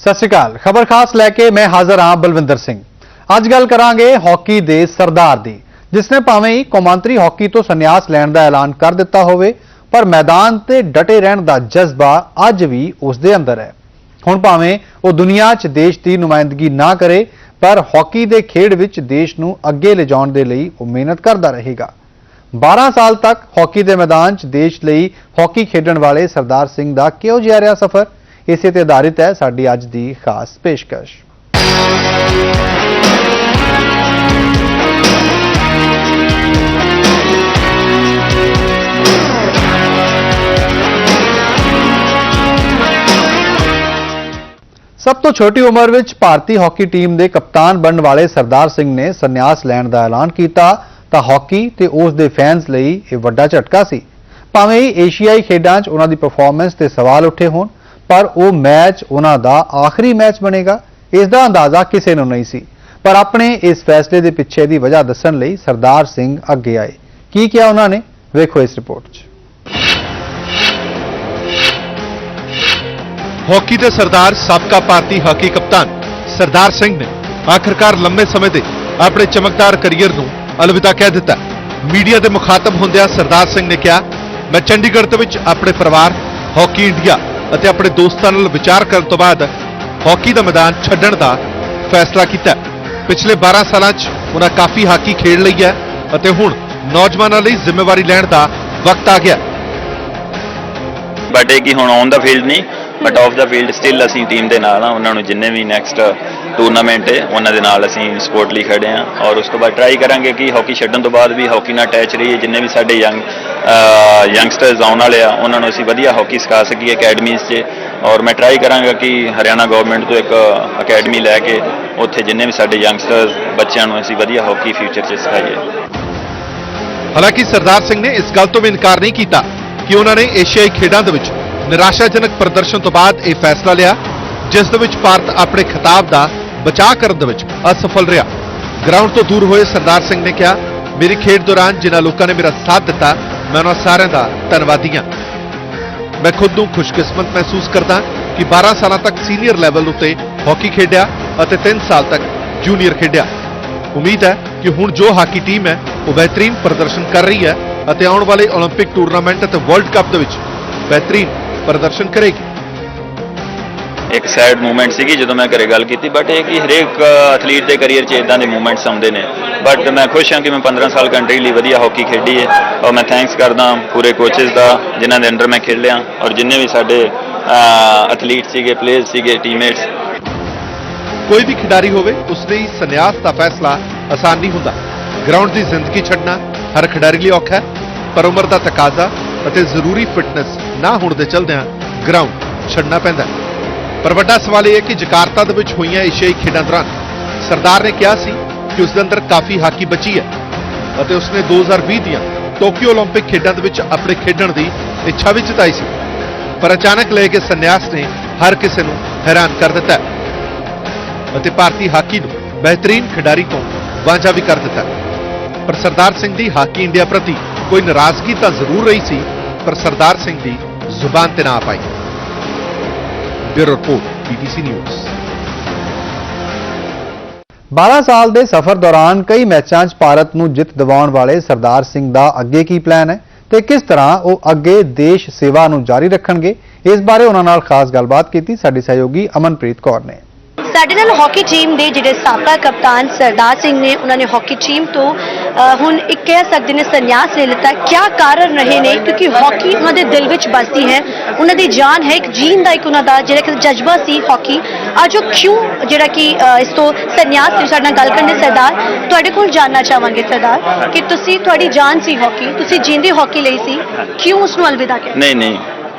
ਸਤਿ ਸ਼੍ਰੀ ਅਕਾਲ। ਖਬਰ ਖਾਸ ਲੈ ਕੇ ਮੈਂ ਹਾਜ਼ਰ ਹਾਂ ਬਲਵਿੰਦਰ ਸਿੰਘ। ਅੱਜ ਗੱਲ ਕਰਾਂਗੇ ਹਾਕੀ ਦੇ ਸਰਦਾਰ ਦੀ, ਜਿਸ ਨੇ ਭਾਵੇਂ ਹੀ ਕੌਮਾਂਤਰੀ ਹਾਕੀ ਤੋਂ ਸੰਨਿਆਸ ਲੈਣ ਦਾ ਐਲਾਨ ਕਰ ਦਿੱਤਾ ਹੋਵੇ, ਪਰ ਮੈਦਾਨ ਤੇ ਡਟੇ ਰਹਿਣ ਦਾ ਜਜ਼ਬਾ ਅੱਜ ਵੀ ਉਸ ਦੇ ਅੰਦਰ ਹੈ। ਹੁਣ ਭਾਵੇਂ ਉਹ ਦੁਨੀਆ 'ਚ ਦੇਸ਼ ਦੀ ਨੁਮਾਇੰਦਗੀ ਨਾ ਕਰੇ, ਪਰ ਹਾਕੀ ਦੇ ਖੇਡ ਵਿੱਚ ਦੇਸ਼ ਨੂੰ ਅੱਗੇ ਲਿਜਾਉਣ ਦੇ ਲਈ ਉਹ ਮਿਹਨਤ ਕਰਦਾ ਰਹੇਗਾ। 12 ਸਾਲ ਤੱਕ ਹਾਕੀ ਦੇ ਮੈਦਾਨ 'ਚ ਦੇਸ਼ ਲਈ ਹਾਕੀ ਖੇਡਣ ਵਾਲੇ ਸਰਦਾਰ ਸਿੰਘ ਦਾ ਕਿਉਂ ਜਿਹਾ ਰਿਹਾ ਸਫ਼ਰ? ਇਸੇ ਤੇ ਆਧਾਰਿਤ ਹੈ ਸਾਡੀ ਅੱਜ ਦੀ ਖਾਸ ਪੇਸ਼ਕਸ਼। ਸਭ ਤੋਂ ਛੋਟੀ ਉਮਰ ਵਿੱਚ ਭਾਰਤੀ ਹਾਕੀ ਟੀਮ ਦੇ ਕਪਤਾਨ ਬਣਨ ਵਾਲੇ ਸਰਦਾਰ ਸਿੰਘ ਨੇ ਸੰਨਿਆਸ ਲੈਣ ਦਾ ਐਲਾਨ ਕੀਤਾ, ਤਾਂ ਹਾਕੀ ਤੇ ਉਸ ਦੇ ਫੈਨਸ ਲਈ ਇਹ ਵੱਡਾ ਝਟਕਾ ਸੀ। ਭਾਵੇਂ ਏਸ਼ੀਆਈ ਖੇਡਾਂ 'ਚ ਉਹਨਾਂ ਦੀ ਪਰਫਾਰਮੈਂਸ ਤੇ ਸਵਾਲ ਉੱਠੇ ਹੋਣ ਪਰ ਉਹ ਮੈਚ ਉਹਨਾਂ ਦਾ ਆਖਰੀ ਮੈਚ ਬਣੇਗਾ ਇਸ ਦਾ ਅੰਦਾਜ਼ਾ ਕਿਸੇ ਨੂੰ ਨਹੀਂ ਸੀ। ਪਰ ਆਪਣੇ ਇਸ ਫੈਸਲੇ ਦੇ ਪਿੱਛੇ ਦੀ ਵਜ੍ਹਾ ਦੱਸਣ ਲਈ ਸਰਦਾਰ ਸਿੰਘ ਅੱਗੇ ਆਏ। ਕੀ ਕਿਹਾ ਉਹਨਾਂ ਨੇ? ਵੇਖੋ ਇਸ ਰਿਪੋਰਟ 'ਚ। ਹਾਕੀ ਦੇ ਸਰਦਾਰ ਸਾਬਕਾ ਭਾਰਤੀ ਹਾਕੀ ਕਪਤਾਨ ਸਰਦਾਰ ਸਿੰਘ ਨੇ ਆਖਰਕਾਰ ਲੰਮੇ ਸਮੇਂ ਦੇ ਆਪਣੇ ਚਮਕਦਾਰ ਕੈਰੀਅਰ ਨੂੰ ਅਲਵਿਦਾ ਕਹਿ ਦਿੱਤਾ। ਮੀਡੀਆ ਦੇ ਮੁਖਾਤਬ ਹੁੰਦਿਆਂ ਸਰਦਾਰ ਸਿੰਘ ਨੇ ਕਿਹਾ, ਮੈਂ ਚੰਡੀਗੜ੍ਹ ਦੇ ਵਿੱਚ ਆਪਣੇ ਪਰਿਵਾਰ, ਹਾਕੀ ਇੰਡੀਆ ਅਤੇ ਆਪਣੇ ਦੋਸਤਾਂ ਨਾਲ ਵਿਚਾਰ ਕਰਨ ਤੋਂ ਬਾਅਦ ਹਾਕੀ ਦਾ ਮੈਦਾਨ ਛੱਡਣ ਦਾ ਫੈਸਲਾ ਕੀਤਾ। ਪਿਛਲੇ 12 ਸਾਲਾਂ 'ਚ ਉਹਨਾਂ ਕਾਫੀ ਹਾਕੀ ਖੇਡ ਲਈ ਹੈ ਅਤੇ ਹੁਣ ਨੌਜਵਾਨਾਂ ਲਈ ਜ਼ਿੰਮੇਵਾਰੀ ਲੈਣ ਦਾ ਵਕਤ ਆ ਗਿਆ। ਬਟ ਇਹ ਕਿ ਹੁਣ ਔਨ ਦਾ ਫੀਲਡ ਨਹੀਂ। But off the field still ਅਸੀਂ ਟੀਮ ਦੇ ਨਾਲ ਆ ਉਹਨਾਂ ਨੂੰ ਜਿੰਨੇ ਵੀ ਨੈਕਸਟ ਟੂਰਨਾਮੈਂਟ ਹੈ, ਉਹਨਾਂ ਦੇ ਨਾਲ ਅਸੀਂ ਸਪੋਰਟ ਲਈ ਖੜੇ ਆ ਔਰ ਉਸ ਤੋਂ ਬਾਅਦ ਟਰਾਈ ਕਰਾਂਗੇ ਕਿ ਹਾਕੀ ਛੱਡਣ ਤੋਂ ਬਾਅਦ ਵੀ ਹਾਕੀ ਨਾਲ ਅਟੈਚ ਰਹੀਏ, ਜਿੰਨੇ ਵੀ ਸਾਡੇ ਯੰਗ ਯੰਗਸਟਰਸ ਆਉਣ ਵਾਲੇ ਆ, ਉਹਨਾਂ ਨੂੰ ਅਸੀਂ ਵਧੀਆ ਹਾਕੀ ਸਿਖਾ ਸਕੀਏ ਅਕੈਡਮੀਜ਼ 'ਚ। ਔਰ ਮੈਂ ਟਰਾਈ ਕਰਾਂਗਾ ਕਿ ਹਰਿਆਣਾ ਗਵਰਨਮੈਂਟ ਤੋਂ ਇੱਕ ਅਕੈਡਮੀ ਲੈ ਕੇ ਉੱਥੇ ਜਿੰਨੇ ਵੀ ਸਾਡੇ ਯੰਗਸਟਰਸ ਬੱਚਿਆਂ ਨੂੰ ਅਸੀਂ ਵਧੀਆ ਹਾਕੀ ਫਿਊਚਰ 'ਚ ਸਿਖਾਈਏ। ਹਾਲਾਂਕਿ ਸਰਦਾਰ ਸਿੰਘ ਨੇ ਇਸ ਗੱਲ ਤੋਂ ਵੀ ਇਨਕਾਰ ਨਹੀਂ ਕੀਤਾ ਕਿ ਉਹਨਾਂ ਨੇ ਏਸ਼ੀਆਈ ਖੇਡਾਂ ਦੇ ਵਿੱਚ ਨਿਰਾਸ਼ਾਜਨਕ ਪ੍ਰਦਰਸ਼ਨ ਤੋਂ ਬਾਅਦ ਇਹ ਫੈਸਲਾ ਲਿਆ ਜਿਸ ਦੇ ਵਿੱਚ ਭਾਰਤ ਆਪਣੇ ਖਿਤਾਬ ਦਾ ਬਚਾਅ ਕਰਨ ਦੇ ਵਿੱਚ ਅਸਫਲ ਰਿਹਾ ਗਰਾਊਂਡ ਤੋਂ ਦੂਰ ਹੋਏ ਸਰਦਾਰ ਸਿੰਘ ਨੇ ਕਿਹਾ ਮੇਰੀ ਖੇਡ ਦੌਰਾਨ ਜਿਨ੍ਹਾਂ ਲੋਕਾਂ ਨੇ ਮੇਰਾ ਸਾਥ ਦਿੱਤਾ ਮੈਂ ਉਹਨਾਂ ਸਾਰਿਆਂ ਦਾ ਧੰਨਵਾਦੀ ਹਾਂ ਮੈਂ ਖੁਦ ਨੂੰ ਖੁਸ਼ਕਿਸਮਤ ਮਹਿਸੂਸ ਕਰਦਾ ਕਿ 12 ਸਾਲਾਂ ਤੱਕ ਸੀਨੀਅਰ ਲੈਵਲ ਉੱਤੇ ਹਾਕੀ ਖੇਡਿਆ ਅਤੇ 3 ਸਾਲ ਤੱਕ ਜੂਨੀਅਰ ਖੇਡਿਆ ਉਮੀਦ ਹੈ ਕਿ ਹੁਣ ਜੋ ਹਾਕੀ ਟੀਮ ਹੈ ਉਹ ਬਿਹਤਰੀਨ ਪ੍ਰਦਰਸ਼ਨ ਕਰ ਰਹੀ ਹੈ ਅਤੇ ਆਉਣ ਵਾਲੇ 올림픽 ਟੂਰਨਾਮੈਂਟ ਅਤੇ ਵਰਲਡ ਕੱਪ ਦੇ ਵਿੱਚ ਬਿਹਤਰੀਨ ਪ੍ਰਦਰਸ਼ਨ ਕਰੇਗੀ। ਇੱਕ ਸੈਡ ਮੂਮੈਂਟ ਸੀਗੀ ਜਦੋਂ ਮੈਂ ਘਰੇ ਗੱਲ ਕੀਤੀ ਬਟ ਇਹ ਕਿ ਹਰੇਕ ਐਥਲੀਟ ਦੇ ਕੈਰੀਅਰ 'ਚ ਇਦਾਂ ਦੇ ਮੂਮੈਂਟਸ ਆਉਂਦੇ ਨੇ। ਬਟ ਮੈਂ ਖੁਸ਼ ਹਾਂ ਕਿ ਮੈਂ 15 ਸਾਲ ਕੰਟਰੀ ਲਈ ਵਧੀਆ ਹਾਕੀ ਖੇਡੀ ਹੈ ਔਰ ਮੈਂ ਥੈਂਕਸ ਕਰਦਾ ਪੂਰੇ ਕੋਚਸ ਦਾ ਜਿਨ੍ਹਾਂ ਦੇ ਅੰਡਰ ਮੈਂ ਖੇਡਿਆ ਔਰ ਜਿੰਨੇ ਵੀ ਸਾਡੇ ਐਥਲੀਟ ਸੀਗੇ ਪਲੇਅਰ ਸੀਗੇ ਟੀਮਮੇਟਸ ਕੋਈ ਵੀ ਖਿਡਾਰੀ ਹੋਵੇ ਉਸ ਲਈ ਸੰਨਿਆਸ ਦਾ ਫੈਸਲਾ ਆਸਾਨ ਨਹੀਂ ਹੁੰਦਾ। ਗਰਾਊਂਡ ਦੀ ਜ਼ਿੰਦਗੀ ਛੱਡਣਾ ਹਰ ਖਿਡਾਰੀ ਲਈ ਔਖਾ ਹੈ ਪਰ ਉਮਰ ਦਾ ਤਕਾਜ਼ਾ ਅਤੇ ਜ਼ਰੂਰੀ ਫਿਟਨੈਸ ਨਾ ਹੋਣ ਦੇ ਚਲਦਿਆਂ ਗਰਾਊਂਡ ਛੱਡਣਾ ਪੈਂਦਾ ਹੈ। ਪਰ ਵੱਡਾ ਸਵਾਲ ਇਹ ਹੈ ਕਿ ਜਕਾਰਤਾ ਦੇ ਵਿੱਚ ਹੋਈਆਂ ਏਸ਼ੀਆਈ ਖੇਡਾਂ ਦੌਰਾਨ ਸਰਦਾਰ ਨੇ ਕਿਹਾ ਸੀ ਕਿ ਉਸ ਦੇ ਅੰਦਰ ਕਾਫੀ ਹਾਕੀ ਬਚੀ ਹੈ ਅਤੇ ਉਸਨੇ 2020 ਦੀਆਂ ਟੋਕੀਓ 올림픽 ਖੇਡਾਂ ਦੇ ਵਿੱਚ ਆਪਣੇ ਖੇਡਣ ਦੀ ਇੱਛਾ ਵੀ ਜਤਾਈ ਸੀ ਪਰ ਅਚਾਨਕ ਲਏ ਗਏ ਸੰਨਿਆਸ ਨੇ ਹਰ ਕਿਸੇ ਨੂੰ ਹੈਰਾਨ ਕਰ ਦਿੱਤਾ ਹੈ ਅਤੇ ਭਾਰਤੀ ਹਾਕੀ ਨੂੰ ਬਿਹਤਰੀਨ ਖਿਡਾਰੀ ਤੋਂ ਵਾਂਝਾ ਵੀ ਕਰ ਦਿੱਤਾ ਪਰ ਸਰਦਾਰ ਸਿੰਘ ਦੀ ਹਾਕੀ ਇੰਡੀਆ ਪ੍ਰਤੀ ਕੋਈ ਨਾਰਾਜ਼ਗੀ ਤਾਂ ਜ਼ਰੂਰ ਰਹੀ ਸੀ, ਪਰ ਸਰਦਾਰ ਸਿੰਘ ਦੀ ਜ਼ੁਬਾਨ ਤੇ ਨਾ ਆ ਪਾਈ। ਬਿਊਰੋ ਰਿਪੋਰਟ ਬੀਬੀਸੀ ਨਿਊਜ਼ 12 ਸਾਲ ਦੇ ਸਫ਼ਰ ਦੌਰਾਨ ਕਈ ਮੈਚਾਂ 'ਚ ਭਾਰਤ ਨੂੰ ਜਿੱਤ ਦਿਵਾਉਣ ਵਾਲੇ ਸਰਦਾਰ ਸਿੰਘ ਦਾ ਅੱਗੇ ਕੀ ਪਲਾਨ ਹੈ ਤੇ ਕਿਸ ਤਰ੍ਹਾਂ ਉਹ ਅੱਗੇ ਦੇਸ਼ ਸੇਵਾ ਨੂੰ ਜਾਰੀ ਰੱਖਣਗੇ, ਇਸ ਬਾਰੇ ਉਹਨਾਂ ਨਾਲ ਖਾਸ ਗੱਲਬਾਤ ਕੀਤੀ ਸਾਡੀ ਸਹਿਯੋਗੀ ਅਮਨਪ੍ਰੀਤ ਕੌਰ ਨੇ। ਸਾਡੇ ਨਾਲ ਹਾਕੀ ਟੀਮ ਦੇ ਜਿਹੜੇ ਸਾਬਕਾ ਕਪਤਾਨ ਸਰਦਾਰ ਸਿੰਘ ਨੇ, ਉਹਨਾਂ ਨੇ ਹਾਕੀ ਟੀਮ ਤੋਂ ਹੁਣ ਇੱਕ ਕਹਿ ਸਕਦੇ ਨੇ ਸੰਨਿਆਸ ਲੈ ਲਿੱਤਾ। ਕਿਆ ਕਾਰਨ ਰਹੇ ਨੇ? ਕਿਉਂਕਿ ਹਾਕੀ ਉਹਨਾਂ ਦੇ ਦਿਲ ਵਿੱਚ ਬਸਦੀ ਹੈ। ਉਹਨਾਂ ਦੀ ਜਾਨ ਹੈ ਇੱਕ ਜੀਨ ਦਾ ਇੱਕ ਉਹਨਾਂ ਦਾ, ਜਿਹੜਾ ਕਿ ਜਜ਼ਬਾ ਸੀ ਹਾਕੀ। ਅੱਜ ਉਹ ਕਿਉਂ ਜਿਹੜਾ ਕਿ ਇਸ ਤੋਂ ਸੰਨਿਆਸ ਸਾਡੇ ਨਾਲ ਗੱਲ ਕਰਨੇ ਸਰਦਾਰ? ਤੁਹਾਡੇ ਕੋਲ ਜਾਨਣਾ ਚਾਹਾਂਗੇ ਸਰਦਾਰ ਕਿ ਤੁਸੀਂ, ਤੁਹਾਡੀ ਜਾਨ ਸੀ ਹਾਕੀ, ਤੁਸੀਂ ਜਿੰਦੀ ਹਾਕੀ ਲਈ ਸੀ। ਕਿਉਂ ਉਸ ਨੂੰ ਅਲਵਿਦਾ ਕਿਹਾ? ਨਹੀਂ ਨਹੀਂ,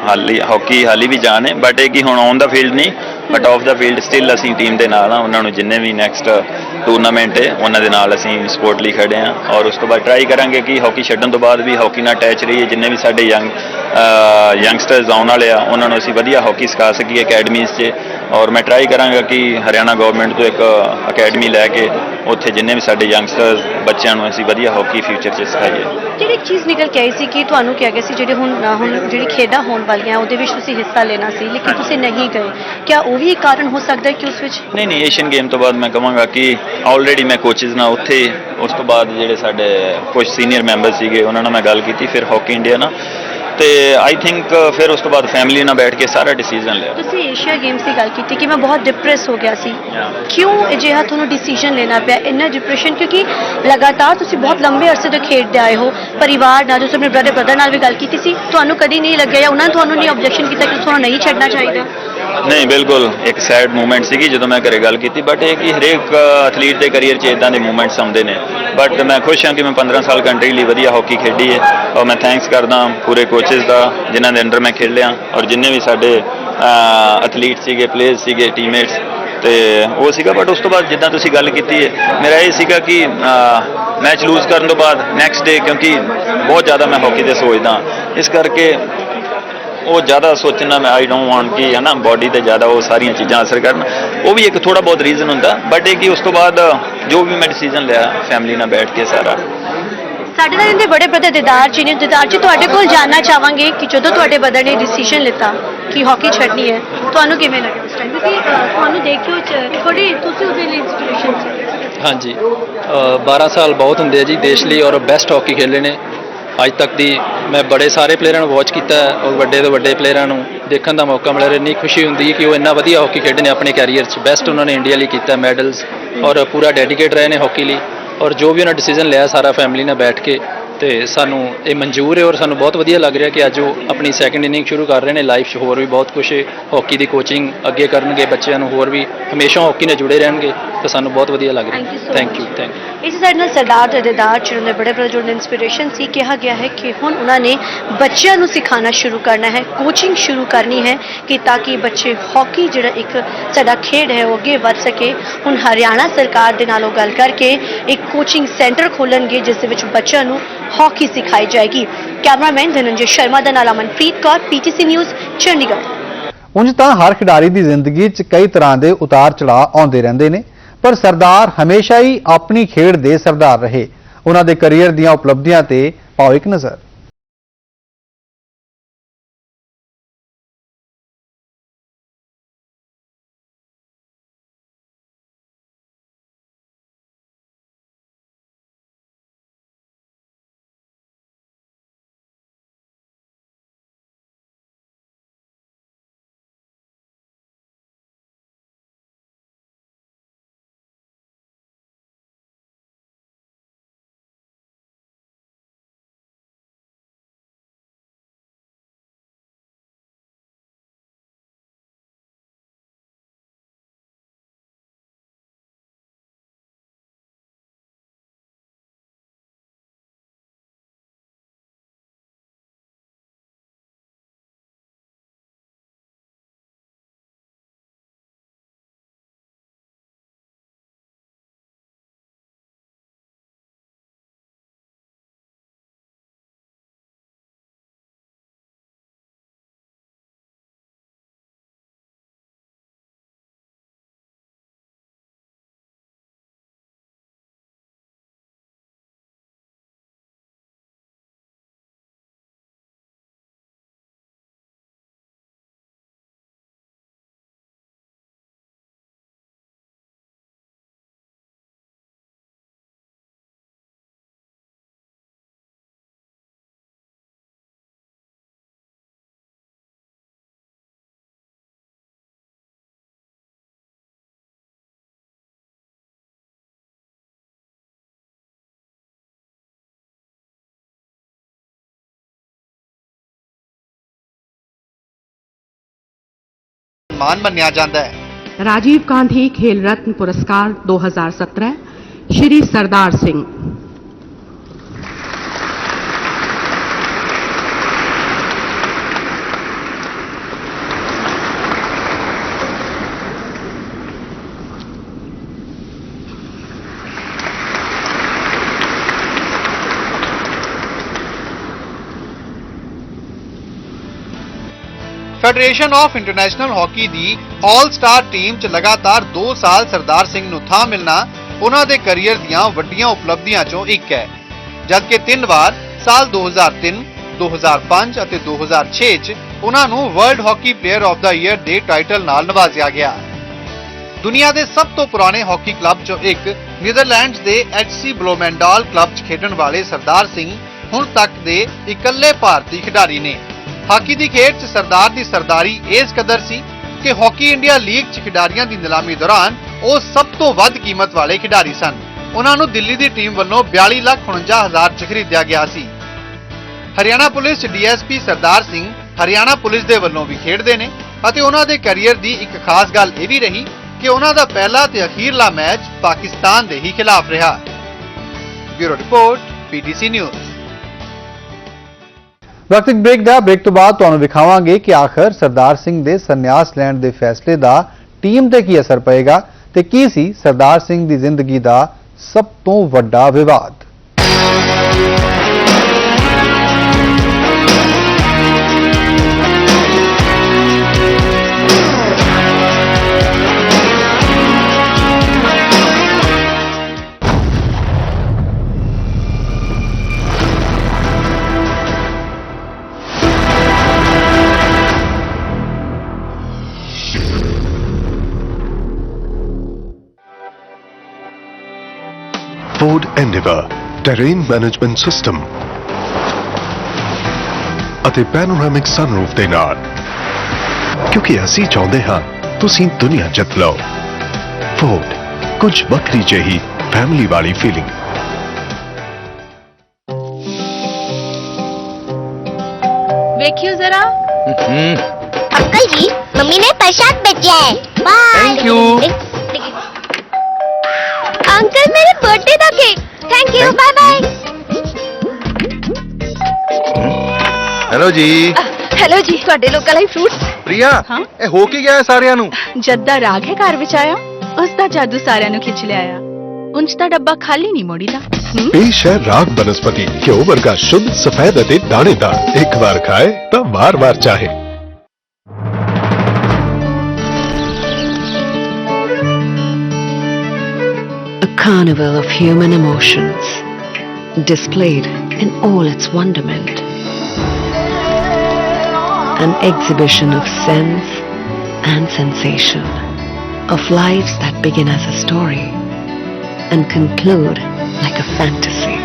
ਹਾਲੀ, ਹਾਕੀ ਹਾਲੀ ਵੀ ਜਾਨ ਹੈ ਬਟ ਇਹ ਕਿ ਹੁਣ ਔਨ ਦਾ ਫੀਲਡ ਨਹੀਂ। But off the field still ਅਸੀਂ ਟੀਮ ਦੇ ਨਾਲ ਆ ਉਹਨਾਂ ਨੂੰ ਜਿੰਨੇ ਵੀ ਨੈਕਸਟ ਟੂਰਨਾਮੈਂਟ ਹੈ ਉਹਨਾਂ ਦੇ ਨਾਲ ਅਸੀਂ ਸਪੋਰਟ ਲਈ ਖੜੇ ਆ ਔਰ ਉਸ ਤੋਂ ਬਾਅਦ ਟਰਾਈ ਕਰਾਂਗੇ ਕਿ ਹਾਕੀ ਛੱਡਣ ਤੋਂ ਬਾਅਦ ਵੀ ਹਾਕੀ ਨਾਲ ਅਟੈਚ ਰਹੀਏ ਜਿੰਨੇ ਵੀ ਸਾਡੇ ਯੰਗ ਯੰਗਸਟਰਸ ਆਉਣ ਵਾਲੇ ਆ ਉਹਨਾਂ ਨੂੰ ਅਸੀਂ ਵਧੀਆ ਹਾਕੀ ਸਿਖਾ ਸਕੀਏ ਅਕੈਡਮੀਜ਼ 'ਚ। ਔਰ ਮੈਂ ਟਰਾਈ ਕਰਾਂਗਾ ਕਿ ਹਰਿਆਣਾ ਗਵਰਨਮੈਂਟ ਤੋਂ ਇੱਕ ਅਕੈਡਮੀ ਲੈ ਕੇ ਉੱਥੇ ਜਿੰਨੇ ਵੀ ਸਾਡੇ ਯੰਗਸਟਰਸ ਬੱਚਿਆਂ ਨੂੰ ਅਸੀਂ ਵਧੀਆ ਹਾਕੀ ਫਿਊਚਰ 'ਚ ਸਿਖਾਈਏ। ਜਿਹੜੀ ਚੀਜ਼ ਨਿਕਲ ਕੇ ਆਈ ਸੀ ਕਿ ਤੁਹਾਨੂੰ ਕਿਹਾ ਗਿਆ ਸੀ ਜਿਹੜੇ ਹੁਣ ਹੁਣ ਜਿਹੜੀ ਖੇਡਾਂ ਹੋਣ ਵਾਲੀਆਂ ਉਹਦੇ ਵਿੱਚ ਤੁਸੀਂ ਹਿੱਸਾ ਲੈਣਾ ਸੀ ਲੇਕਿਨ ਤੁਸੀਂ ਨਹੀਂ ਗਏ। ਕਿਆ ਉਹ ਵੀ ਇੱਕ ਕਾਰਨ ਹੋ ਸਕਦਾ ਹੈ ਕਿ ਉਸ ਵਿੱਚ ਨਹੀਂ ਨਹੀਂ ਏਸ਼ੀਅਨ ਗੇਮ ਤੋਂ ਬਾਅਦ ਮੈਂ ਕਹਾਂਗਾ ਕਿ ਆਲਰੇਡੀ ਮੈਂ ਕੋਚਿਸ ਨਾਲ ਉੱਥੇ ਉਸ ਤੋਂ ਬਾਅਦ ਜਿਹੜੇ ਸਾਡੇ ਕੁਝ ਸੀਨੀਅਰ ਮੈਂਬਰ ਸੀਗੇ ਉਹਨਾਂ ਨਾਲ ਮੈਂ ਗੱਲ ਕੀਤੀ ਫਿਰ ਹਾਕੀ ਇੰਡੀਆ ਨਾਲ। ਤੇ ਆਈ ਥਿੰਕ ਫਿਰ ਉਸ ਤੋਂ ਬਾਅਦ ਫੈਮਿਲੀ ਨਾਲ ਬੈਠ ਕੇ ਸਾਰਾ ਡਿਸੀਜਨ ਲਿਆ। ਤੁਸੀਂ ਏਸ਼ੀਆ ਗੇਮਸ ਦੀ ਗੱਲ ਕੀਤੀ ਕਿ ਮੈਂ ਬਹੁਤ ਡਿਪਰੈਸ ਹੋ ਗਿਆ ਸੀ. ਕਿਉਂ ਅਜਿਹਾ ਤੁਹਾਨੂੰ ਡਿਸੀਜਨ ਲੈਣਾ ਪਿਆ? ਇੰਨਾ ਡਿਪਰੈਸ਼ਨ ਕਿਉਂਕਿ ਲਗਾਤਾਰ ਤੁਸੀਂ ਬਹੁਤ ਲੰਬੇ ਅਰਸੇ ਤੋਂ ਖੇਡਦੇ ਆਏ ਹੋ। ਪਰਿਵਾਰ ਨਾਲ ਤੁਸੀਂ ਆਪਣੇ ਬ੍ਰਦਰ ਬ੍ਰਦਰ ਨਾਲ ਵੀ ਗੱਲ ਕੀਤੀ ਸੀ। ਤੁਹਾਨੂੰ ਕਦੀ ਨਹੀਂ ਲੱਗਿਆ ਜਾਂ ਉਹਨਾਂ ਨੇ ਤੁਹਾਨੂੰ ਨਹੀਂ ਆਬਜੈਕਸ਼ਨ ਕੀਤਾ ਕਿ ਤੁਹਾਨੂੰ ਨਹੀਂ ਛੱਡਣਾ ਚਾਹੀਦਾ? ਨਹੀਂ, ਬਿਲਕੁਲ। ਇੱਕ ਸੈਡ ਮੂਮੈਂਟ ਸੀਗੀ ਜਦੋਂ ਮੈਂ ਘਰੇ ਗੱਲ ਕੀਤੀ ਬਟ ਇਹ ਕਿ ਹਰੇਕ ਐਥਲੀਟ ਦੇ ਕੈਰੀਅਰ 'ਚ ਇਦਾਂ ਦੇ ਮੂਮੈਂਟਸ ਆਉਂਦੇ ਨੇ। ਬਟ ਮੈਂ ਖੁਸ਼ ਹਾਂ ਕਿ ਮੈਂ 15 ਸਾਲ ਕੰਟਰੀ ਲਈ ਵਧੀਆ ਹਾਕੀ ਖੇਡੀ ਹੈ ਔਰ ਮੈਂ ਥੈਂਕਸ ਕਰਦਾ ਪੂਰੇ ਕੋਚਿਸ ਦਾ, ਜਿਨ੍ਹਾਂ ਦੇ ਅੰਡਰ ਮੈਂ ਖੇਡਿਆ ਔਰ ਜਿੰਨੇ ਵੀ ਸਾਡੇ ਐਥਲੀਟ ਸੀਗੇ ਪਲੇਅਰ ਸੀਗੇ ਟੀਮਮੇਟਸ ਤੇ ਉਹ ਸੀਗਾ। ਬਟ ਉਸ ਤੋਂ ਬਾਅਦ ਜਿੱਦਾਂ ਤੁਸੀਂ ਗੱਲ ਕੀਤੀ ਹੈ ਮੇਰਾ ਇਹ ਸੀਗਾ ਕਿ ਮੈਚ ਲੂਜ਼ ਕਰਨ ਤੋਂ ਬਾਅਦ ਨੈਕਸਟ ਡੇ ਕਿਉਂਕਿ ਬਹੁਤ ਜ਼ਿਆਦਾ ਮੈਂ ਹਾਕੀ ਦੇ ਸੋਚਦਾ। ਇਸ ਕਰਕੇ ਉਹ ਜ਼ਿਆਦਾ ਸੋਚਣਾ ਮੈਂ ਆਈ ਡੋਨਟ ਵਾਂਟ ਕਿ ਹੈ ਨਾ ਬਾਡੀ ਤੇ ਜ਼ਿਆਦਾ ਉਹ ਸਾਰੀਆਂ ਚੀਜ਼ਾਂ ਅਸਰ ਕਰਨ। ਉਹ ਵੀ ਇੱਕ ਥੋੜਾ ਬਹੁਤ ਰੀਜ਼ਨ ਹੁੰਦਾ ਬਟ ਇਹ ਕਿ ਉਸ ਤੋਂ ਬਾਅਦ ਜੋ ਵੀ ਮੈਂ ਡਿਸੀਜਨ ਲਿਆ ਫੈਮਿਲੀ ਨਾਲ ਬੈਠ ਕੇ ਸਾਰਾ। ਸਾਡੇ ਨਾਲ ਇਹਦੇ ਬੜੇ ਬ੍ਰਦਰ ਦਿਦਾਰ ਜੀ ਨੇ ਦਿਦਾਰ ਜੀ ਤੁਹਾਡੇ ਕੋਲ ਜਾਨਣਾ ਚਾਹਾਂਗੇ ਕਿ ਜਦੋਂ ਤੁਹਾਡੇ ਬ੍ਰਦਰ ਨੇ ਡਿਸੀਜਨ ਲਿੱਤਾ ਕਿ ਹਾਕੀ ਛੱਡਣੀ ਹੈ ਤੁਹਾਨੂੰ ਕਿਵੇਂ ਲੱਗਿਆ ਉਸ ਟਾਈਮ ਤੁਹਾਨੂੰ ਦੇਖਿਓ ਚ- ਥੋੜੇ ਤੁਸੀਂ ਉਹਦੇ ਲਈ ਇੰਸਪੀਰੇਸ਼ਨ ਸੀ ਹਾਂਜੀ ਅ, 12 ਸਾਲ ਬਹੁਤ ਹੁੰਦੇ ਆ ਜੀ ਦੇਸ਼ ਲਈ ਔਰ ਬੈਸਟ ਹਾਕੀ ਖੇਲੇ ਨੇ। ਅੱਜ ਤੱਕ ਦੀ ਮੈਂ ਬੜੇ ਸਾਰੇ ਪਲੇਅਰਾਂ ਨੂੰ ਵਾਚ ਕੀਤਾ ਔਰ ਵੱਡੇ ਤੋਂ ਵੱਡੇ ਪਲੇਅਰਾਂ ਨੂੰ ਦੇਖਣ ਦਾ ਮੌਕਾ ਮਿਲਿਆ ਇੰਨੀ ਖੁਸ਼ੀ ਹੁੰਦੀ ਹੈ ਕਿ ਉਹ ਇੰਨਾ ਵਧੀਆ ਹਾਕੀ ਖੇਡੇ ਨੇ ਆਪਣੇ ਕੈਰੀਅਰ 'ਚ। ਬੈਸਟ ਉਹਨਾਂ ਨੇ ਇੰਡੀਆ ਲਈ ਕੀਤਾ ਮੈਡਲਸ ਔਰ ਪੂਰਾ ਡੈਡੀਕੇਟ ਰਹੇ ਨੇ ਹਾਕੀ ਲਈ ਔਰ ਜੋ ਵੀ ਉਹਨਾਂ ਡਿਸੀਜਨ ਲਿਆ ਸਾਰਾ ਫੈਮਿਲੀ ਨਾਲ ਬੈਠ ਕੇ ਤੇ ਸਾਨੂੰ ਇਹ ਮਨਜ਼ੂਰ ਹੈ ਔਰ ਸਾਨੂੰ ਬਹੁਤ ਵਧੀਆ ਲੱਗ ਰਿਹਾ ਕਿ ਅੱਜ ਉਹ ਆਪਣੀ ਸੈਕੰਡ ਇਨਿੰਗ ਸ਼ੁਰੂ ਕਰ ਰਹੇ ਨੇ ਲਾਈਫ 'ਚ। ਹੋਰ ਵੀ ਬਹੁਤ ਕੁਝ ਹਾਕੀ ਦੀ ਕੋਚਿੰਗ ਅੱਗੇ ਕਰਨਗੇ, ਬੱਚਿਆਂ ਨੂੰ ਹੋਰ ਵੀ ਹਮੇਸ਼ਾ ਹਾਕੀ ਨਾਲ ਜੁੜੇ ਰਹਿਣਗੇ। ਤਾਂ ਸਾਨੂੰ ਬਹੁਤ ਵਧੀਆ ਲੱਗ ਰਿਹਾ। ਥੈਂਕ. ਯੂ ਥੈਂਕ ਯੂ ਇਸ ਸਾਡੇ ਨਾਲ ਸਰਦਾਰ ਜਥੇਦਾਰ ਜਿਹਨਾਂ ਦੇ ਬੜੇ ਬੜੇ ਜੁੜਨ ਇੰਸਪੀਰੇਸ਼ਨ ਸੀ। ਕਿਹਾ ਗਿਆ ਹੈ ਕਿ ਹੁਣ ਉਹਨਾਂ ਨੇ ਬੱਚਿਆਂ ਨੂੰ ਸਿਖਾਉਣਾ ਸ਼ੁਰੂ ਕਰਨਾ ਹੈ ਕੋਚਿੰਗ ਸ਼ੁਰੂ ਕਰਨੀ ਹੈ ਕਿ ਤਾਂ ਕਿ ਬੱਚੇ ਹਾਕੀ ਜਿਹੜਾ ਇੱਕ ਸਾਡਾ ਖੇਡ ਹੈ ਉਹ ਅੱਗੇ ਵੱਧ ਸਕੇ। ਹੁਣ ਹਰਿਆਣਾ ਸਰਕਾਰ ਦੇ ਨਾਲ ਉਹ ਗੱਲ ਕਰਕੇ ਇੱਕ ਕੋਚਿੰਗ ਸੈਂਟਰ ਖੋਲਣਗੇ ਜਿਸ ਦੇ ਵਿੱਚ ਬੱਚਿਆਂ ਨੂੰ ਹਾਕੀ ਸਿਖਾਈ ਜਾਏਗੀ। ਕੈਮਰਾਮੈਨ ਧਨੰਜੇ ਸ਼ਰਮਾ ਦਾ ਨਾਲ ਅਮਨਪ੍ਰੀਤ ਕੌਰ ਪੀਟੀਸੀ ਨਿਊਜ਼ ਚੰਡੀਗੜ੍ਹ। ਉਂਝ ਤਾਂ ਹਰ ਖਿਡਾਰੀ ਦੀ ਜ਼ਿੰਦਗੀ 'ਚ ਕਈ ਤਰ੍ਹਾਂ ਦੇ ਉਤਾਰ ਚੜਾਅ ਆਉਂਦੇ ਰਹਿੰਦੇ ਨੇ। ਪਰ ਸਰਦਾਰ ਹਮੇਸ਼ਾ ਹੀ ਆਪਣੀ ਖੇਡ ਦੇ ਸਰਦਾਰ ਰਹੇ। ਉਹਨਾਂ ਦੇ ਕੈਰੀਅਰ ਦੀਆਂ ਉਪਲਬਧੀਆਂ ਤੇ ਪਾਓ ਇੱਕ ਨਜ਼ਰ। ਸਨਮਾਨ ਮੰਨਿਆ ਜਾਂਦਾ ਹੈ। ਰਾਜੀਵ ਗਾਂਧੀ ਖੇਲ ਰਤਨ ਪੁਰਸਕਾਰ 2017 Shri Sardar Singh. Federation of international hockey the all star team 'ਚ ਲਗਾਤਾਰ 2 ਸਾਲ ਸਰਦਾਰ ਸਿੰਘ ਨੂੰ ਥਾਂ ਮਿਲਣਾ ਉਹਨਾਂ ਦੇ ਕੈਰੀਅਰ ਦੀਆਂ ਵੱਡੀਆਂ ਉਪਲਬਧੀਆਂ 'ਚੋਂ ਇੱਕ ਹੈ। ਜਦਕਿ ਤਿੰਨ ਵਾਰ ਸਾਲ 2003, 2005 ਅਤੇ 2006 'ਚ ਉਹਨਾਂ ਨੂੰ world hockey player of the year ਦੇ ਟਾਈਟਲ ਨਾਲ ਨਵਾਜ਼ਿਆ ਗਿਆ। ਦੁਨੀਆ ਦੇ ਸਭ ਤੋਂ ਪੁਰਾਣੇ ਹਾਕੀ ਕਲੱਬ 'ਚੋਂ ਇੱਕ ਨੀਦਰਲੈਂਡਸ ਦੇ ਐਚਸੀ ਬਲੋਮੈਂਡਾਲ ਕਲੱਬ 'ਚ ਖੇਡਣ ਵਾਲੇ ਸਰਦਾਰ ਸਿੰਘ ਹੁਣ ਤੱਕ ਦੇ ਇਕੱਲੇ ਭਾਰਤੀ ਖਿਡਾਰੀ ਨੇ। ਹਾਕੀ ਦੀ ਖੇਡ 'ਚ ਸਰਦਾਰ ਦੀ ਸਰਦਾਰੀ ਇਸ ਕਦਰ ਸੀ ਕਿ ਹਾਕੀ ਇੰਡੀਆ ਲੀਗ 'ਚ ਖਿਡਾਰੀਆਂ ਦੀ ਨਿਲਾਮੀ ਦੌਰਾਨ ਉਹ ਸਭ ਤੋਂ ਵੱਧ ਕੀਮਤ ਵਾਲੇ ਖਿਡਾਰੀ ਸਨ। ਉਹਨਾਂ ਨੂੰ ਦਿੱਲੀ ਦੀ ਟੀਮ ਵੱਲੋਂ 42 ਲੱਖ 49 ਹਜ਼ਾਰ 'ਚ ਖਰੀਦਿਆ ਗਿਆ ਸੀ। ਹਰਿਆਣਾ ਪੁਲਿਸ 'ਚ ਡੀਐਸਪੀ ਸਰਦਾਰ ਸਿੰਘ ਹਰਿਆਣਾ ਪੁਲਿਸ ਦੇ ਵੱਲੋਂ ਵੀ ਖੇਡਦੇ ਨੇ ਅਤੇ ਉਹਨਾਂ ਦੇ ਕੈਰੀਅਰ ਦੀ ਇੱਕ ਖਾਸ ਗੱਲ ਇਹ ਵੀ ਰਹੀ ਕਿ ਉਹਨਾਂ ਦਾ ਪਹਿਲਾ ਤੇ ਅਖੀਰਲਾ ਮੈਚ ਪਾਕਿਸਤਾਨ ਦੇ ਹੀ ਖਿਲਾਫ ਰਿਹਾ। Bureau report PTC news. ਵਕਤ ਇੱਕ ਬ੍ਰੇਕ ਦਾ ਬ੍ਰੇਕ ਤੋਂ ਬਾਅਦ ਤੁਹਾਨੂੰ ਵਿਖਾਵਾਂਗੇ ਕਿ ਆਖਰ ਸਰਦਾਰ ਸਿੰਘ ਦੇ ਸੰਨਿਆਸ ਲੈਣ ਦੇ ਫੈਸਲੇ ਦਾ ਟੀਮ ਤੇ ਕੀ ਅਸਰ ਪਏਗਾ ਤੇ ਕੀ ਸੀ ਸਰਦਾਰ ਸਿੰਘ ਦੀ ਜ਼ਿੰਦਗੀ ਦਾ ਸਭ ਤੋਂ ਵੱਡਾ ਵਿਵਾਦ। Endeavour Terrain Management System ਅਤੇ ਪੈਨੋਰਾਮਿਕ ਸਨਰੂਫ ਦੇ ਨਾਲ ਕਿਉਂਕਿ ਅਸੀਂ ਚਾਹੁੰਦੇ ਹਾਂ ਤੁਸੀਂ ਦੁਨੀਆ ਜਿੱਤ ਲਓ Ford ਕੁਝ ਵੱਖਰੀ ਜਿਹੀ ਫੈਮਿਲੀ ਵਾਲੀ ਫੀਲਿੰਗ ਵੇਖਿਓ ਜ਼ਰਾ अंकल जी मम्मी ने प्रसाद भेजा है बाय थैंक यू अंकल मेरे बर्थडे का cake thank you bye bye hello ਜੀ ਹੈਲੋ ਜੀ ਤੁਹਾਡੇ ਲੋਕਾਂ ਲਈ ਫਰੂਟਸ ਪ੍ਰਿਆ ਹਾਂ? ਇਹ ਹੋ ਕੀ ਗਿਆ ਸਾਰਿਆਂ ਨੂੰ? ਜਦ ਦਾ ਰਾਗ ਹੈ ਘਰ ਵਿੱਚ ਆਇਆ ਉਸ ਦਾ ਜਾਦੂ ਸਾਰਿਆਂ ਨੂੰ ਖਿੱਚ ਲਿਆਇਆ। ਉਂਝ ਤਾਂ ਡੱਬਾ ਖਾਲੀ ਨਹੀਂ ਮੋੜੀ ਦਾ। ਪੇਸ਼ ਹੈ ਰਾਗ ਬਨਸਪਤੀ। ਘਿਓ ਵਰਗਾ ਸ਼ੁੱਧ ਸਫੈਦ ਅਤੇ ਦਾਣੇਦਾਰ। ਇੱਕ ਵਾਰ ਖਾਏ ਤਾਂ ਵਾਰ-ਵਾਰ ਚਾਹੇ। a carnival of human emotions, displayed in all its wonderment. An exhibition of sense and sensation, of lives that begin as a story and conclude like a fantasy.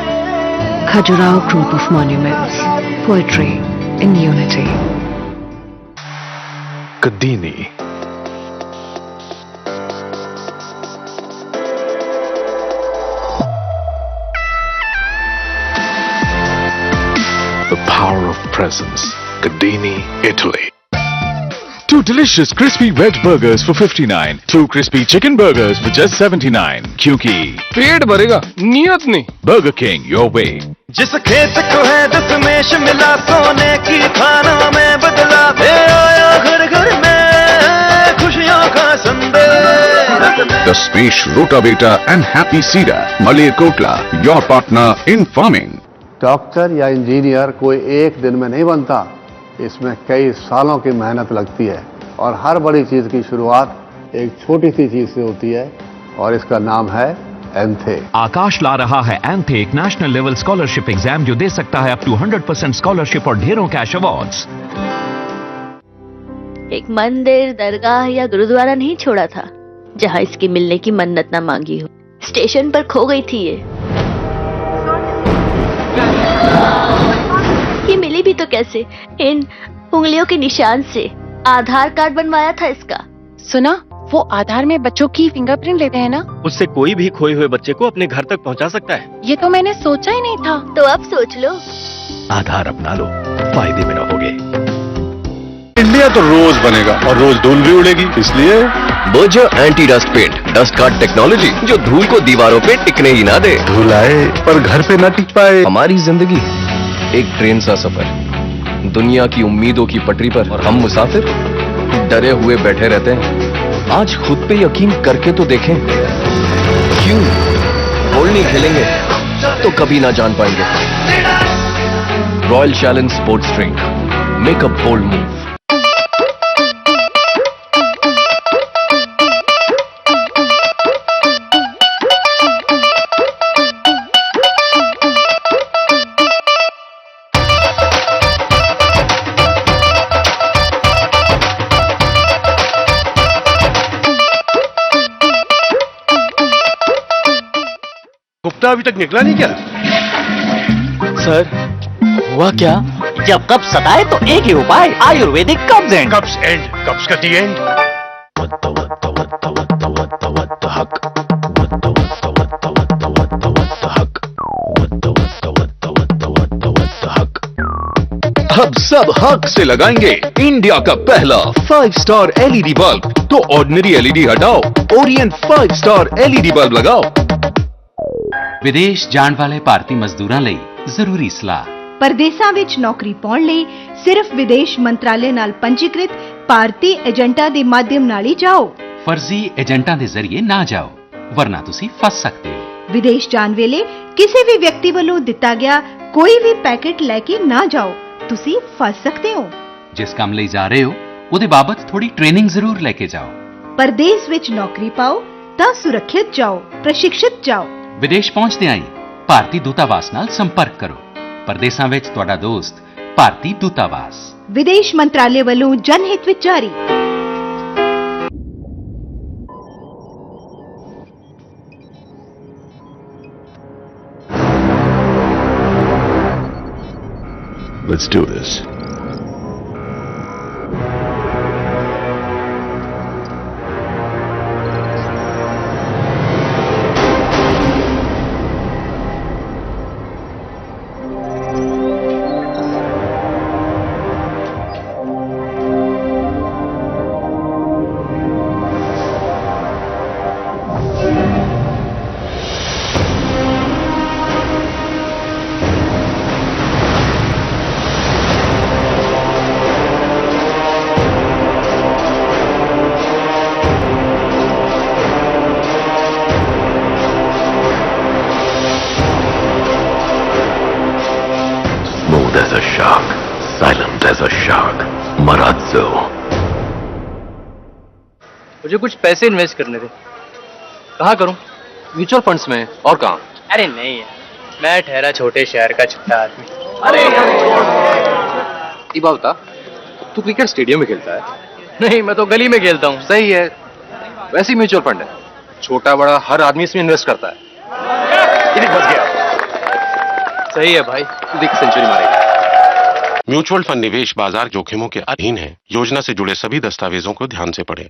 Khajuraho Group of Monuments, Poetry in Unity. Kadini presence. Cadini, Italy. Two delicious crispy veg burgers for 59. Two crispy chicken burgers for just 79. क्योंकि पेट भरेगा नियत नहीं Burger King, your way. जिस खेत को है दशमेश मिला सोने की खाना में बदला दे आया घर घर में खुशियों का संदेश The Space Rotavator and Happy Cedar, Malerkotla, your partner in farming. doctor या इंजीनियर कोई एक दिन में नहीं बनता। इसमें कई सालों की मेहनत लगती है और हर बड़ी चीज़ की शुरुआत एक छोटी सी चीज़ से होती है और इसका नाम है एंथे। आकाश ला रहा है एंथे एक नेशनल लेवल स्कॉलरशिप एग्ज़ाम जो दे सकता है अप टू 100 परसेंट स्कॉलरशिप और ढेरों कैश अवार्ड्स एक मंदिर दरगाह या गुरुद्वारा नहीं छोड़ा था जहाँ इसकी मिलने की मन्नत ना मांगी हो। स्टेशन पर खो गई थी ये। मिली भी तो कैसे? इन उंगलियों के निशान से आधार कार्ड बनवाया था इसका। सुना वो आधार में बच्चों की फिंगरप्रिंट लेते हैं ना? उससे कोई भी खोए हुए बच्चे को अपने घर तक पहुँचा सकता है। ये तो मैंने सोचा ही नहीं था। तो अब सोच लो। आधार अपना लो फ़ायदे में रहोगे इंडिया तो रोज बनेगा और रोज धूल भी उड़ेगी। इसलिए Berger anti dust paint dust guard technology जो धूल को दीवारों पे टिकने ही ना दे। धूल आए पर घर पे न टिक पाए। हमारी ज़िंदगी एक ट्रेन सा सफ़र। दुनिया की उम्मीदों की पटरी पर और हम मुसाफिर डरे हुए बैठे रहते हैं। आज खुद पे यकीन करके तो देखें। क्यों? गोल नहीं खेलेंगे तो कभी ना जान पाएँगे। Royal Challenge sports drink make a bold move. हफ़्ता अभी तक निकला नहीं क्या? सर हुआ क्या? जब कब्ज सताए तो एक ही उपाय आयुर्वेदिक कब्ज एंड। कब्स एंड कब्स का दी एंड। अब सब हक से लगाएँगे। इंडिया का पहला फाइव स्टार एलईडी बल्ब तो ऑर्डिनरी एलईडी हटाओ Orient five star LED bulb लगाओ। ਵਿਦੇਸ਼ ਜਾਣ ਵਾਲੇ ਭਾਰਤੀ ਮਜ਼ਦੂਰਾਂ ਲਈ ਜ਼ਰੂਰੀ ਸਲਾਹ। ਪਰਦੇਸਾਂ ਵਿੱਚ ਨੌਕਰੀ ਪਾਉਣ ਲਈ ਸਿਰਫ ਵਿਦੇਸ਼ ਮੰਤਰਾਲੇ ਨਾਲ ਪੰਜੀਕ੍ਰਿਤ ਭਾਰਤੀ ਏਜੰਟਾਂ ਦੇ ਮਾਧਿਅਮ ਨਾਲ ਹੀ ਜਾਓ। ਫਰਜ਼ੀ ਏਜੰਟਾਂ ਦੇ ਜ਼ਰੀਏ ਨਾ ਜਾਓ ਵਰਨਾ ਤੁਸੀਂ ਫਸ ਸਕਦੇ ਹੋ। ਵਿਦੇਸ਼ ਜਾਣ ਵੇਲੇ ਕਿਸੇ ਵੀ ਵਿਅਕਤੀ ਵੱਲੋਂ ਦਿੱਤਾ ਗਿਆ ਕੋਈ ਵੀ ਪੈਕੇਟ ਲੈ ਕੇ ਨਾ ਜਾਓ ਤੁਸੀਂ ਫਸ ਸਕਦੇ ਹੋ। ਜਿਸ ਕੰਮ ਲਈ ਜਾ ਰਹੇ ਹੋ ਉਹਦੇ ਬਾਬਤ ਥੋੜੀ ਟ੍ਰੇਨਿੰਗ ਜ਼ਰੂਰ ਲੈ ਕੇ ਜਾਓ। ਪਰਦੇਸ ਵਿੱਚ ਨੌਕਰੀ ਪਾਓ ਤਾਂ ਸੁਰੱਖਿਅਤ ਜਾਓ ਪ੍ਰਸ਼ਿਕਸ਼ਿਤ ਜਾਓ। ਵਿਦੇਸ਼ ਪਹੁੰਚਦਿਆਂ ਹੀ ਭਾਰਤੀ ਦੂਤਾਵਾਸ ਨਾਲ ਸੰਪਰਕ ਕਰੋ। ਪਰਦੇਸਾਂ ਵਿੱਚ ਤੁਹਾਡਾ ਦੋਸਤ ਭਾਰਤੀ ਦੂਤਾਵਾਸ। ਵਿਦੇਸ਼ ਮੰਤਰਾਲੇ ਵੱਲੋਂ ਜਨਹਿਤ ਵਿੱਚ ਜਾਰੀ। Let's do this. कुछ पैसे इन्वेस्ट करने थे। कहाँ करूँ? म्यूचुअल फंड्स में। और कहाँ? अरे नहीं यार मैं ठहरा छोटे शहर का छोटा आदमी। अरे! ये बता तू क्रिकेट स्टेडियम में खेलता है? नहीं मैं तो गली में खेलता हूँ। सही है। वैसे ही म्यूचुअल फंड है। छोटा बड़ा हर आदमी इसमें इन्वेस्ट करता है। ये बच गया। सही है भाई। तू देख सेंचुरी मारेगा। म्यूचुअल फंड निवेश बाज़ार जोखिमों के अधीन है। योजना से जुड़े सभी दस्तावेजों को ध्यान से पढ़ें।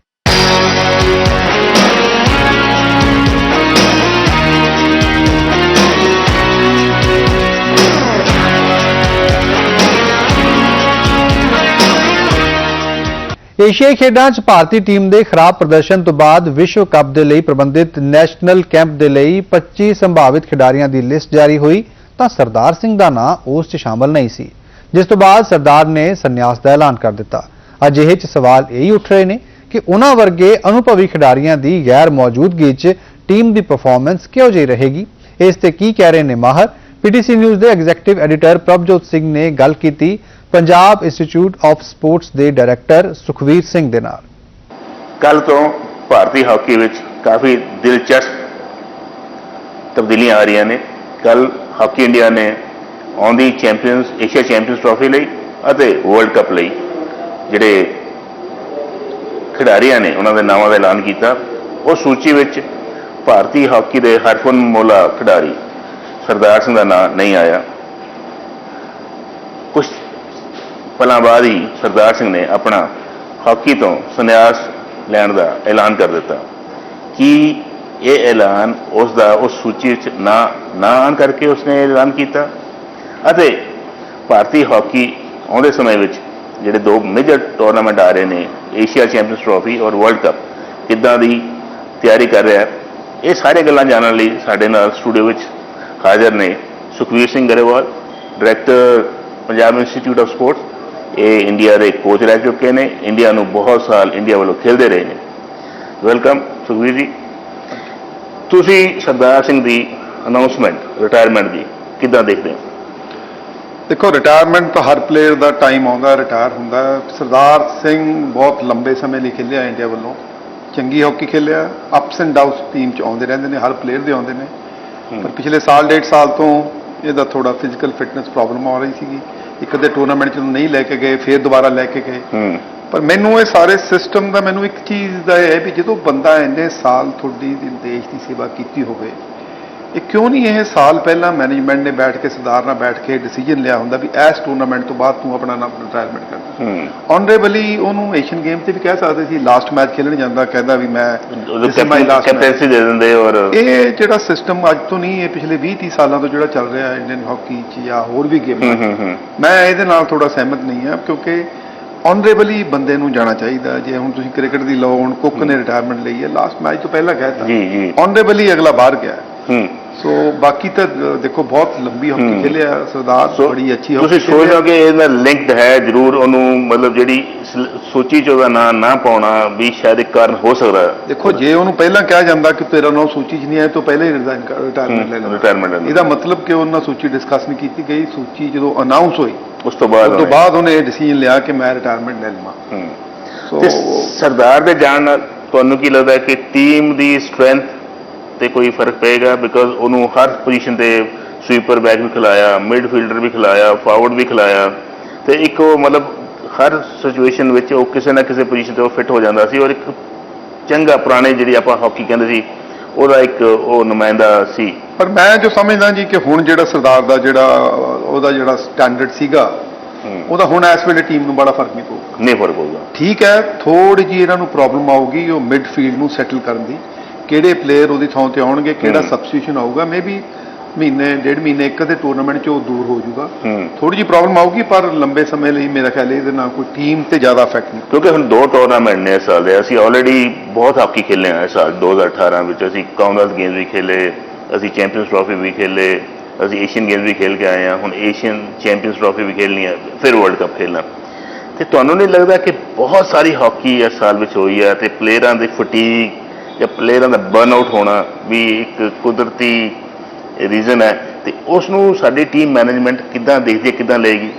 ਏਸ਼ੀਆਈ ਖੇਡਾਂ 'ਚ ਭਾਰਤੀ ਟੀਮ ਦੇ ਖਰਾਬ ਪ੍ਰਦਰਸ਼ਨ ਤੋਂ ਬਾਅਦ ਵਿਸ਼ਵ ਕੱਪ ਦੇ ਲਈ ਪ੍ਰਬੰਧਿਤ ਨੈਸ਼ਨਲ ਕੈਂਪ ਦੇ ਲਈ 25 ਸੰਭਾਵਿਤ ਖਿਡਾਰੀਆਂ ਦੀ ਲਿਸਟ ਜਾਰੀ ਹੋਈ, ਤਾਂ ਸਰਦਾਰ ਸਿੰਘ ਦਾ ਨਾਂ ਉਸ 'ਚ ਸ਼ਾਮਲ ਨਹੀਂ ਸੀ, ਜਿਸ ਤੋਂ ਬਾਅਦ ਸਰਦਾਰ ਨੇ ਸੰਨਿਆਸ ਦਾ ਐਲਾਨ ਕਰ ਦਿੱਤਾ। ਅਜਿਹੇ 'ਚ ਸਵਾਲ ਇਹ ਹੀ ਉੱਠ ਰਹੇ ਨੇ ਕਿ ਉਹਨਾਂ ਵਰਗੇ ਅਨੁਭਵੀ ਖਿਡਾਰੀਆਂ ਦੀ ਗੈਰ ਮੌਜੂਦਗੀ 'ਚ ਟੀਮ ਦੀ ਪਰਫਾਰਮੈਂਸ ਕਿਹੋ ਜਿਹੀ ਰਹੇਗੀ? ਇਸ ਤੇ ਕੀ ਕਹਿ ਰਹੇ ਨੇ ਮਾਹਰ? ਪੀਟੀਸੀ ਨਿਊਜ਼ ਦੇ ਐਗਜ਼ੀਕਟਿਵ ਐਡੀਟਰ ਪ੍ਰਭਜੋਤ ਸਿੰਘ ਨੇ ਗੱਲ ਕੀਤੀ ਪੰਜਾਬ ਇੰਸਟੀਚਿਊਟ ਆਫ ਸਪੋਰਟਸ ਦੇ ਡਾਇਰੈਕਟਰ ਸੁਖਵੀਰ ਸਿੰਘ ਦੇ ਨਾਲ। ਕੱਲ ਤੋਂ ਭਾਰਤੀ ਹਾਕੀ ਵਿੱਚ ਕਾਫੀ ਦਿਲਚਸਪ ਤਬਦੀਲੀਆਂ ਆ ਰਹੀਆਂ ਨੇ। ਕੱਲ ਹਾਕੀ ਇੰਡੀਆ ਨੇ ਆਉਂਦੀ ਚੈਂਪੀਅਨਸ ਏਸ਼ੀਆ ਚੈਂਪੀਅਨਸ ਟਰਾਫੀ ਲਈ ਅਤੇ ਵਰਲਡ ਕੱਪ ਲਈ। ਜਿਹੜੇ ਖਿਡਾਰੀਆਂ ਨੇ ਉਹਨਾਂ ਦੇ ਨਾਵਾਂ ਦਾ ਐਲਾਨ ਕੀਤਾ। ਉਹ ਸੂਚੀ ਵਿੱਚ ਭਾਰਤੀ ਹਾਕੀ ਦੇ ਹਰਫਨ ਮੋਲਾ ਖਿਡਾਰੀ ਸਰਦਾਰ ਸਿੰਘ ਦਾ ਨਾਮ ਨਹੀਂ ਆਇਆ। ਕੁਝ ਪਲਾਂ ਬਾਅਦ ਹੀ ਸਰਦਾਰ ਸਿੰਘ ਨੇ ਆਪਣਾ ਹਾਕੀ ਤੋਂ ਸੰਨਿਆਸ ਲੈਣ ਦਾ ਐਲਾਨ ਕਰ ਦਿੱਤਾ। ਕਿ ਇਹ ਐਲਾਨ ਉਸ ਦਾ ਉਸ ਸੂਚੀ ਵਿੱਚ ਨਾ ਨਾ ਆਉਣ ਕਰਕੇ ਉਸਨੇ ਐਲਾਨ ਕੀਤਾ? ਅਤੇ ਭਾਰਤੀ ਹਾਕੀ ਆਉਂਦੇ ਸਮੇਂ ਵਿੱਚ ਜਿਹੜੇ ਦੋ ਮੇਜਰ ਟੂਰਨਾਮੈਂਟ ਆ ਰਹੇ ਨੇ ਏਸ਼ੀਆ ਚੈਂਪੀਅਨਸ ਟਰੋਫੀ ਔਰ ਵਰਲਡ ਕੱਪ ਕਿੱਦਾਂ ਦੀ ਤਿਆਰੀ ਕਰ ਰਿਹਾ ਹੈ, ਇਹ ਸਾਰੇ ਗੱਲਾਂ ਜਾਣਨ ਲਈ ਸਾਡੇ ਨਾਲ ਸਟੂਡੀਓ ਵਿੱਚ ਹਾਜ਼ਰ ਨੇ Sukhvir Singh Grewal director Punjab institute of sports ਇਹ ਇੰਡੀਆ ਦੇ ਕੋਚ ਰਹਿ ਚੁੱਕੇ ਨੇ ਇੰਡੀਆ ਨੂੰ ਬਹੁਤ ਸਾਲ ਇੰਡੀਆ ਵੱਲੋਂ ਖੇਡਦੇ ਰਹੇ ਨੇ। ਵੈਲਕਮ ਸੁਖਵੀਰ ਜੀ। ਤੁਸੀਂ ਸਰਦਾਰ ਸਿੰਘ ਦੀ ਅਨਾਉਂਸਮੈਂਟ ਰਿਟਾਇਰਮੈਂਟ ਦੀ ਕਿੱਦਾਂ ਦੇਖਦੇ ਹੋ? ਦੇਖੋ ਰਿਟਾਇਰਮੈਂਟ ਤਾਂ ਹਰ ਪਲੇਅਰ ਦਾ ਟਾਈਮ ਆਉਂਦਾ ਰਿਟਾਇਰ ਹੁੰਦਾ। ਸਰਦਾਰ ਸਿੰਘ ਬਹੁਤ ਲੰਬੇ ਸਮੇਂ ਲਈ ਖੇਲਿਆ ਇੰਡੀਆ ਵੱਲੋਂ। ਚੰਗੀ ਹਾਕੀ ਖੇਲਿਆ। ਅਪਸ ਐਂਡ ਡਾਊਨਸ ਟੀਮ ਚ ਆਉਂਦੇ ਰਹਿੰਦੇ ਨੇ ਹਰ ਪਲੇਅਰ ਦੇ ਆਉਂਦੇ ਨੇ। ਪਰ ਪਿਛਲੇ ਸਾਲ ਡੇਢ ਸਾਲ ਤੋਂ ਇਹਦਾ ਥੋੜਾ ਫਿਜ਼ੀਕਲ ਫਿਟਨੈਸ ਪ੍ਰੋਬਲਮ ਆ ਰਹੀ ਸੀਗੀ। ਇੱਕ ਅੱਧੇ ਟੂਰਨਾਮੈਂਟ ਚ ਨਹੀਂ ਲੈ ਕੇ ਗਏ ਫੇਰ ਦੁਬਾਰਾ ਲੈ ਕੇ ਗਏ। ਪਰ ਮੈਨੂੰ ਇਹ ਸਾਰੇ ਸਿਸਟਮ ਦਾ ਮੈਨੂੰ ਇੱਕ ਚੀਜ਼ ਦਾ ਇਹ ਹੈ ਵੀ ਜਦੋਂ ਬੰਦਾ ਇੰਨੇ ਸਾਲ ਤੁਹਾਡੀ ਦੇਸ਼ ਦੀ ਸੇਵਾ ਕੀਤੀ ਹੋਵੇ ਇਹ ਕਿਉਂ ਨਹੀਂ ਇਹ ਸਾਲ ਪਹਿਲਾਂ ਮੈਨੇਜਮੈਂਟ ਨੇ ਬੈਠ ਕੇ ਸਰਦਾਰ ਨਾਲ ਬੈਠ ਕੇ ਡਿਸੀਜਨ ਲਿਆ ਹੁੰਦਾ ਵੀ ਇਸ ਟੂਰਨਾਮੈਂਟ ਤੋਂ ਬਾਅਦ ਤੂੰ ਆਪਣਾ ਨਾਮ ਰਿਟਾਇਰਮੈਂਟ ਕਰ। ਆਨਰੇਬਲੀ ਉਹਨੂੰ ਏਸ਼ੀਅਨ ਗੇਮ ਤੇ ਵੀ ਕਹਿ ਸਕਦੇ ਸੀ ਲਾਸਟ ਮੈਚ ਖੇਲਣ ਜਾਂਦਾ ਕਹਿੰਦਾ ਵੀ ਮੈਂ my last match। ਕੈਪਟੈਂਸੀ ਦੇ ਦਿੰਦੇ ਔਰ ਇਹ ਜਿਹੜਾ ਸਿਸਟਮ ਅੱਜ ਤੋਂ ਨਹੀਂ ਇਹ ਪਿਛਲੇ 20 30 ਸਾਲਾਂ ਤੋਂ ਜਿਹੜਾ ਚੱਲ ਰਿਹਾ ਇੰਡੀਅਨ ਹਾਕੀ 'ਚ ਜਾਂ ਹੋਰ ਵੀ ਗੇਮਾਂ ਮੈਂ ਇਹਦੇ ਨਾਲ ਥੋੜਾ ਸਹਿਮਤ ਨਹੀਂ ਹਾਂ ਕਿਉਂਕਿ ਆਨਰੇਬਲੀ ਬੰਦੇ ਨੂੰ ਜਾਣਾ ਚਾਹੀਦਾ। ਜੇ ਹੁਣ ਤੁਸੀਂ ਕ੍ਰਿਕਟ ਦੀ ਲਓ ਹੁਣ ਕੁੱਕ ਨੇ ਰਿਟਾਇਰਮੈਂਟ ਲਈ ਹੈ ਲਾਸਟ ਮੈਚ ਤੋਂ ਪਹਿਲਾਂ ਕਹਿਤਾ ਜੀ ਜੀ। ਆਨਰੇਬਲੀ ਅਗਲਾ ਬਾਹਰ ਗਿਆ। ਹੂੰ। ਸੋ ਬਾਕੀ ਤਾਂ ਦੇਖੋ ਬਹੁਤ ਲੰਬੀ ਹਾਕੀ। ਖੇਲਿਆ ਸਰਦਾਰ ਬੜੀ ਅੱਛੀ ਤੁਸੀਂ ਹਾਕੀ ਸੋਚਦੇ ਹੋ ਕਿ ਇਹਦਾ ਲਿੰਕਡ ਹੈ ਜ਼ਰੂਰ ਉਹਨੂੰ ਮਤਲਬ ਜਿਹੜੀ ਸੂਚੀ ਚ ਉਹਦਾ ਨਾਂ ਨਾ ਪਾਉਣਾ ਵੀ ਸ਼ਾਇਦ ਇੱਕ ਕਾਰਨ ਹੋ ਸਕਦਾ ਦੇਖੋ ਜੇ ਉਹਨੂੰ ਪਹਿਲਾਂ ਕਿਹਾ ਜਾਂਦਾ ਕਿ ਤੇਰਾ ਨਾਮ ਸੂਚੀ 'ਚ ਨਹੀਂ ਆਇਆ ਤਾਂ ਪਹਿਲਾਂ ਹੀ ਰਿਜ਼ਾਈਨ ਕਰ ਰਿਟਾਇਰਮੈਂਟ ਲੈ ਰਿਟਾਇਰਮੈਂਟ ਲੈਂਦਾ। ਇਹਦਾ ਮਤਲਬ ਕਿ ਉਹਨਾਂ ਸੂਚੀ ਡਿਸਕਸ ਨਹੀਂ ਕੀਤੀ ਗਈ। ਸੂਚੀ ਜਦੋਂ ਅਨਾਉਂਸ ਹੋਈ ਉਸ ਤੋਂ ਬਾਅਦ ਉਸ ਤੋਂ ਬਾਅਦ ਉਹਨੇ ਇਹ ਡਿਸੀਜਨ ਲਿਆ ਕਿ ਮੈਂ ਰਿਟਾਇਰਮੈਂਟ ਲੈ ਲਵਾਂ। ਸੋ ਸਰਦਾਰ ਦੇ ਜਾਣ ਨਾਲ ਤੁਹਾਨੂੰ ਕੀ ਲੱਗਦਾ ਕਿ ਟੀਮ ਦੀ ਸਟਰੈਂਥ ਤੇ ਕੋਈ ਫ਼ਰਕ ਪਏਗਾ? ਬਿਕਾਜ਼ ਉਹਨੂੰ ਹਰ ਪੋਜੀਸ਼ਨ ਤੇ ਸਵੀਪਰ ਬੈਕ ਵੀ ਖਿਲਾਇਆ ਮਿਡਫੀਲਡਰ ਵੀ ਖਿਲਾਇਆ ਫਾਰਵਰਡ ਵੀ ਖਿਲਾਇਆ। ਤੇ ਇੱਕ ਉਹ ਮਤਲਬ ਹਰ ਸਿਚੁਏਸ਼ਨ ਵਿੱਚ ਉਹ ਕਿਸੇ ਨਾ ਕਿਸੇ ਪੋਜੀਸ਼ਨ ਤੇ ਉਹ ਫਿੱਟ ਹੋ ਜਾਂਦਾ ਸੀ ਔਰ ਇੱਕ ਚੰਗਾ ਪੁਰਾਣੇ ਜਿਹੜੀ ਆਪਾਂ ਹਾਕੀ ਕਹਿੰਦੇ ਸੀ ਉਹਦਾ ਇੱਕ ਉਹ ਨੁਮਾਇੰਦਾ ਸੀ। ਪਰ ਮੈਂ ਜੋ ਸਮਝਦਾ ਜੀ ਕਿ ਹੁਣ ਜਿਹੜਾ ਸਰਦਾਰ ਦਾ ਜਿਹੜਾ ਉਹਦਾ ਜਿਹੜਾ ਸਟੈਂਡਰਡ ਸੀਗਾ ਉਹਦਾ ਹੁਣ ਇਸ ਵੇਲੇ ਟੀਮ ਨੂੰ ਬੜਾ ਫ਼ਰਕ ਨਹੀਂ ਪਊਗਾ। ਨਹੀਂ ਫ਼ਰਕ ਹੋਊਗਾ ਠੀਕ ਹੈ ਥੋੜੀ ਜੀ ਇਹਨਾਂ ਨੂੰ ਪ੍ਰੋਬਲਮ ਆਊਗੀ ਉਹ ਮਿਡਫੀਲਡ ਨੂੰ ਸੈਟਲ ਕਰਨ ਦੀ। ਕਿਹੜੇ ਪਲੇਅਰ ਉਹਦੀ ਥਾਂ ਤੇ ਆਉਣਗੇ ਕਿਹੜਾ। ਸਬਸਟੀਟਿਊਸ਼ਨ ਆਊਗਾ ਮੇਬੀ ਮਹੀਨੇ ਡੇਢ ਮਹੀਨੇ ਇੱਕ ਦੇ ਟੂਰਨਾਮੈਂਟ 'ਚ ਉਹ ਦੂਰ ਹੋ ਜਾਊਗਾ। ਥੋੜੀ ਜੀ ਪ੍ਰੋਬਲਮ ਆਊਗੀ ਪਰ ਲੰਬੇ ਸਮੇਂ ਲਈ ਮੇਰਾ ਖਿਆਲ ਹੈ ਇਹਦੇ ਨਾਲ ਕੋਈ ਟੀਮ ਤੇ ਜ਼ਿਆਦਾ ਇਫੈਕਟ ਨਹੀਂ। ਕਿਉਂਕਿ ਹੁਣ ਦੋ ਟੂਰਨਾਮੈਂਟ ਨੇ ਇਸ ਸਾਲ ਦੇ ਅਸੀਂ ਆਲਰੇਡੀ ਬਹੁਤ ਹਾਕੀ ਖੇਲੇ ਹਾਂ ਇਸ ਸਾਲ 2018 ਵਿੱਚ ਅਸੀਂ ਕਾਮਨਵੈਲਥ ਗੇਮਸ ਵੀ ਖੇਲੇ ਅਸੀਂ ਚੈਂਪੀਅਨਸ ਟਰਾਫੀ ਵੀ ਖੇਲੇ ਅਸੀਂ ਏਸ਼ੀਅਨ ਗੇਮਸ ਵੀ ਖੇਲ ਕੇ ਆਏ ਹਾਂ ਹੁਣ ਏਸ਼ੀਅਨ ਚੈਂਪੀਅਨਸ ਟਰਾਫੀ ਵੀ ਖੇਲਣੀ ਹੈ ਫਿਰ ਵਰਲਡ ਕੱਪ ਖੇਲਣਾ। ਤੇ ਤੁਹਾਨੂੰ ਨਹੀਂ ਲੱਗਦਾ ਕਿ ਬਹੁਤ ਸਾਰੀ ਹਾਕੀ ਇਸ ਸਾਲ ਵਿੱਚ ਹੋਈ ਹੈ ਤੇ ਪਲੇਅਰਾਂ ਦੀ ਫਟੀਗ ਜਾਂ ਪਲੇਅਰਾਂ ਦਾ ਬਰਨਆਊਟ ਹੋਣਾ ਵੀ ਇੱਕ ਕੁਦਰਤੀ ਰੀਜ਼ਨ ਹੈ ਤੇ ਉਸ ਨੂੰ ਸਾਡੀ ਟੀਮ ਮੈਨੇਜਮੈਂਟ ਕਿੱਦਾਂ ਦੇਖਦੀ ਹੈ ਕਿੱਦਾਂ ਲਏਗੀ?